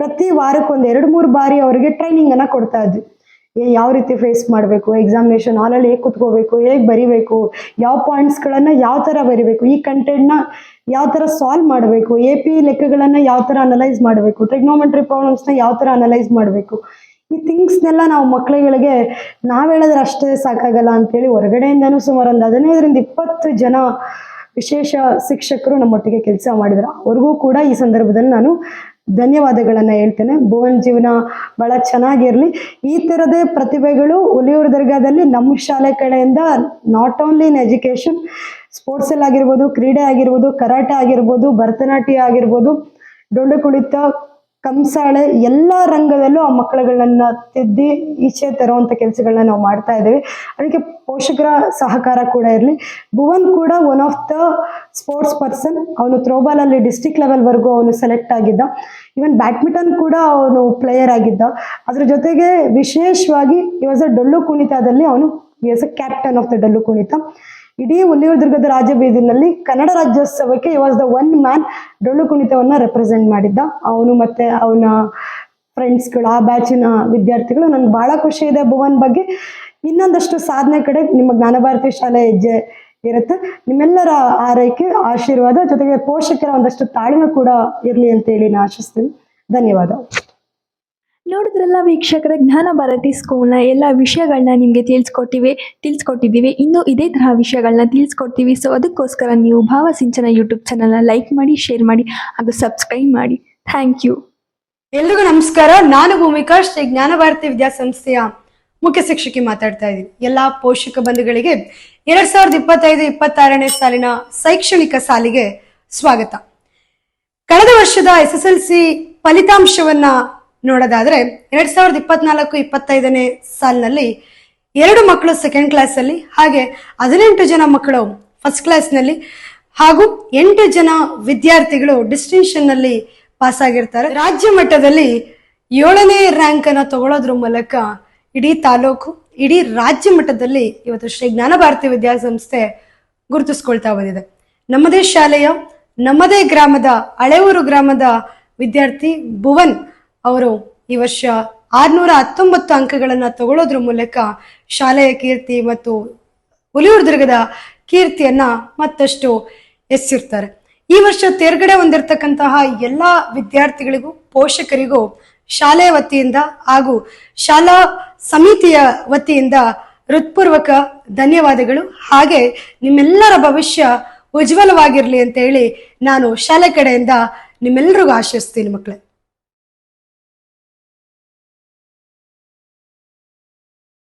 ಪ್ರತಿ ವಾರಕ್ಕೊಂದು ಎರಡು ಮೂರು ಬಾರಿ ಅವರಿಗೆ ಟ್ರೈನಿಂಗ್ ಅನ್ನ ಕೊಡ್ತಾ ಇದ್ವಿ. ಯಾವ ರೀತಿ ಫೇಸ್ ಮಾಡಬೇಕು ಎಕ್ಸಾಮಿನೇಷನ್ ಹಾಲಲ್ಲಿ ಹೇಗೆ ಕುತ್ಕೋಬೇಕು, ಹೇಗೆ ಬರಿಬೇಕು, ಯಾವ ಪಾಯಿಂಟ್ಸ್ಗಳನ್ನು ಯಾವ ಥರ ಬರಿಬೇಕು, ಈ ಕಂಟೆಂಟ್ನ ಯಾವ ಥರ ಸಾಲ್ವ್ ಮಾಡಬೇಕು ಎ ಪಿ ಲೆಕ್ಕಗಳನ್ನು ಯಾವ ಥರ ಅನಲೈಸ್ ಮಾಡಬೇಕು ಟ್ರಿಗ್ನೋಮೆಟ್ರಿ ಪ್ರಾಬ್ಲಮ್ಸ್ನ ಯಾವ ಥರ ಅನಲೈಸ್ ಮಾಡಬೇಕು, ಈ ಥಿಂಗ್ಸ್ನೆಲ್ಲ ನಾವು ಮಕ್ಕಳುಗಳಿಗೆ ನಾವು ಹೇಳಿದ್ರೆ ಅಷ್ಟೇ ಸಾಕಾಗಲ್ಲ ಅಂತೇಳಿ ಹೊರಗಡೆಯಿಂದನೂ ಸುಮಾರು ಒಂದು ಹದಿನೈದರಿಂದ ಇಪ್ಪತ್ತು ಜನ ವಿಶೇಷ ಶಿಕ್ಷಕರು ನಮ್ಮೊಟ್ಟಿಗೆ ಕೆಲಸ ಮಾಡಿದ್ರು. ಅವ್ರಿಗೂ ಕೂಡ ಈ ಸಂದರ್ಭದಲ್ಲಿ ನಾನು ಧನ್ಯವಾದಗಳನ್ನು ಹೇಳ್ತೇನೆ. ಭುವನ್ ಜೀವನ ಭಾಳ ಚೆನ್ನಾಗಿರಲಿ. ಈ ಥರದೇ ಪ್ರತಿಭೆಗಳು ಹುಲಿಯೂರು ದರ್ಗಾದಲ್ಲಿ ನಮ್ಮ ಶಾಲೆ ಕಡೆಯಿಂದ ನಾಟ್ ಓನ್ಲಿ ಇನ್ ಎಜುಕೇಷನ್ ಸ್ಪೋರ್ಟ್ಸಲ್ಲಿ ಆಗಿರ್ಬೋದು, ಕ್ರೀಡೆ ಆಗಿರ್ಬೋದು, ಕರಾಟೆ ಆಗಿರ್ಬೋದು, ಭರತನಾಟ್ಯ ಆಗಿರ್ಬೋದು, ಡೊಳ್ಳು ಕುಣಿತ ಕಂಸಾಳೆ ಎಲ್ಲ ರಂಗದಲ್ಲೂ ಆ ಮಕ್ಕಳುಗಳನ್ನ ತಿದ್ದಿ ಈಚೆ ತರುವಂಥ ಕೆಲಸಗಳನ್ನ ನಾವು ಮಾಡ್ತಾ ಇದ್ದೇವೆ. ಅದಕ್ಕೆ ಪೋಷಕರ ಸಹಕಾರ ಕೂಡ ಇರಲಿ. ಭುವನ್ ಕೂಡ one of the sports person ಅವನು ಥ್ರೋಬಾಲಲ್ಲಿ ಡಿಸ್ಟಿಕ್ ಲೆವೆಲ್ವರೆಗೂ ಅವನು ಸೆಲೆಕ್ಟ್ ಆಗಿದ್ದ. ಇವನ್ ಬ್ಯಾಡ್ಮಿಂಟನ್ ಕೂಡ ಅವನು ಪ್ಲೇಯರ್ ಆಗಿದ್ದ. ಅದ್ರ ಜೊತೆಗೆ ವಿಶೇಷವಾಗಿ ಇವಾಸ್ ಅ ಡೊಳ್ಳು ಕುಣಿತದಲ್ಲಿ ಅವನು as a captain of the ಡೊಳ್ಳು ಕುಣಿತ. ಇಡೀ ರಾಜ್ಯ ರಾಜಬೀದಿನಲ್ಲಿ ಕನ್ನಡ ರಾಜ್ಯೋತ್ಸವಕ್ಕೆ ವಾಸ್ ದ ಒನ್ ಮ್ಯಾನ್ ಡೊಳ್ಳು ಕುಣಿತವನ್ನು ರೆಪ್ರೆಸೆಂಟ್ ಮಾಡಿದ್ದ. ಅವನು ಮತ್ತೆ ಅವನ ಫ್ರೆಂಡ್ಸ್ಗಳು ಆ ಬ್ಯಾಚಿನ ವಿದ್ಯಾರ್ಥಿಗಳು ನನ್ಗೆ ಬಹಳ ಖುಷಿ ಇದೆ ಭುವನ್ ಬಗ್ಗೆ. ಇನ್ನೊಂದಷ್ಟು ಸಾಧನೆ ಕಡೆ ನಿಮ್ಮ ಜ್ಞಾನಭಾರತಿ ಶಾಲೆ ಹೆಜ್ಜೆ ಇರುತ್ತೆ. ನಿಮ್ಮೆಲ್ಲರ ಆರೈಕೆ, ಆಶೀರ್ವಾದ, ಜೊತೆಗೆ ಪೋಷಕರ ಒಂದಷ್ಟು ತಾಳ್ಮೆ ಕೂಡ ಇರಲಿ ಅಂತ ಹೇಳಿ ನಾನು ಆಶಿಸ್ತೀನಿ. ಧನ್ಯವಾದ. ನೋಡಿದ್ರಲ್ಲ ವೀಕ್ಷಕರ, ಜ್ಞಾನ ಭಾರತಿ ಸ್ಕೂಲ್ನ ಎಲ್ಲ ವಿಷಯಗಳನ್ನ ನಿಮಗೆ ತಿಳಿಸ್ಕೊಟ್ಟಿವೆ ತಿಳಿಸ್ಕೊಟ್ಟಿದ್ದೀವಿ. ಇನ್ನು ಇದೇ ತರಹ ವಿಷಯಗಳನ್ನ ತಿಳಿಸ್ಕೊಡ್ತೀವಿ. ಸೊ ಅದಕ್ಕೋಸ್ಕರ ನೀವು ಭಾವಸಿಂಚನ ಯೂಟ್ಯೂಬ್ ಚಾನಲ್ನ ಲೈಕ್ ಮಾಡಿ ಶೇರ್ ಮಾಡಿ, ಹಾಗೂ ಸಬ್ಸ್ಕ್ರೈಬ್ ಮಾಡಿ. ಥ್ಯಾಂಕ್ ಯು ಎಲ್ರಿಗೂ ನಮಸ್ಕಾರ. ನಾನು ಭೂಮಿಕಾ, ಶ್ರೀ ಜ್ಞಾನ ಭಾರತಿ ವಿದ್ಯಾಸಂಸ್ಥೆಯ ಮುಖ್ಯ ಶಿಕ್ಷಕಿ ಮಾತಾಡ್ತಾ ಇದ್ದೀನಿ. ಎಲ್ಲಾ ಪೋಷಕ ಬಂಧುಗಳಿಗೆ ಎರಡ್ ಸಾವಿರದ ಇಪ್ಪತ್ತೈದು, ಇಪ್ಪತ್ತಾರನೇ ಸಾಲಿನ ಶೈಕ್ಷಣಿಕ ಸಾಲಿಗೆ ಸ್ವಾಗತ. ಕಳೆದ ವರ್ಷದ ಎಸ್ ಎಸ್ ಎಲ್ ಸಿ ಫಲಿತಾಂಶವನ್ನ ನೋಡೋದಾದ್ರೆ ಎರಡ್ ಸಾವಿರದ ಇಪ್ಪತ್ನಾಲ್ಕು, ಇಪ್ಪತ್ತೈದನೇ ಸಾಲಿನಲ್ಲಿ ಎರಡು ಮಕ್ಕಳು ಸೆಕೆಂಡ್ ಕ್ಲಾಸ್ ಅಲ್ಲಿ, ಹಾಗೆ ಹದಿನೆಂಟು ಜನ ಮಕ್ಕಳು ಫಸ್ಟ್ ಕ್ಲಾಸ್ನಲ್ಲಿ, ಹಾಗೂ ಎಂಟು ಜನ ವಿದ್ಯಾರ್ಥಿಗಳು ಡಿಸ್ಟಿಂಕ್ಷನ್ನಲ್ಲಿ ಪಾಸ್ ಆಗಿರ್ತಾರೆ. ರಾಜ್ಯ ಮಟ್ಟದಲ್ಲಿ ಏಳನೇ ರ್ಯಾಂಕ್ ಅನ್ನ ತಗೊಳ್ಳೋದ್ರ ಮೂಲಕ ಇಡೀ ತಾಲೂಕು, ಇಡೀ ರಾಜ್ಯ ಮಟ್ಟದಲ್ಲಿ ಇವತ್ತು ಶ್ರೀ ಜ್ಞಾನ ಭಾರತಿ ವಿದ್ಯಾಸಂಸ್ಥೆ ಗುರುತಿಸ್ಕೊಳ್ತಾ ಬಂದಿದೆ. ನಮ್ಮದೇ ಶಾಲೆಯ, ನಮ್ಮದೇ ಗ್ರಾಮದ ಹಳೆಯೂರು ಗ್ರಾಮದ ವಿದ್ಯಾರ್ಥಿ ಭುವನ್ ಅವರು ಈ ವರ್ಷ ಆರ್ನೂರ ಹತ್ತೊಂಬತ್ತು ಅಂಕಗಳನ್ನ ತಗೊಳ್ಳೋದ್ರ ಮೂಲಕ ಶಾಲೆಯ ಕೀರ್ತಿ ಮತ್ತು ಹುಲಿಯೂರ್ದುರ್ಗದ ಕೀರ್ತಿಯನ್ನ ಮತ್ತಷ್ಟು ಎಸ್ಸಿರ್ತಾರೆ. ಈ ವರ್ಷ ತೇರ್ಗಡೆ ಹೊಂದಿರತಕ್ಕಂತಹ ಎಲ್ಲ ವಿದ್ಯಾರ್ಥಿಗಳಿಗೂ, ಪೋಷಕರಿಗೂ, ಶಾಲೆಯ ವತಿಯಿಂದ ಹಾಗೂ ಶಾಲಾ ಸಮಿತಿಯ ವತಿಯಿಂದ ಹೃತ್ಪೂರ್ವಕ ಧನ್ಯವಾದಗಳು. ಹಾಗೆ ನಿಮ್ಮೆಲ್ಲರ ಭವಿಷ್ಯ ಉಜ್ವಲವಾಗಿರ್ಲಿ ಅಂತ ಹೇಳಿ ನಾನು ಶಾಲೆ ಕಡೆಯಿಂದ ನಿಮ್ಮೆಲ್ಲರಿಗೂ ಆಶಿಸ್ತೀನಿ ಮಕ್ಕಳೇ.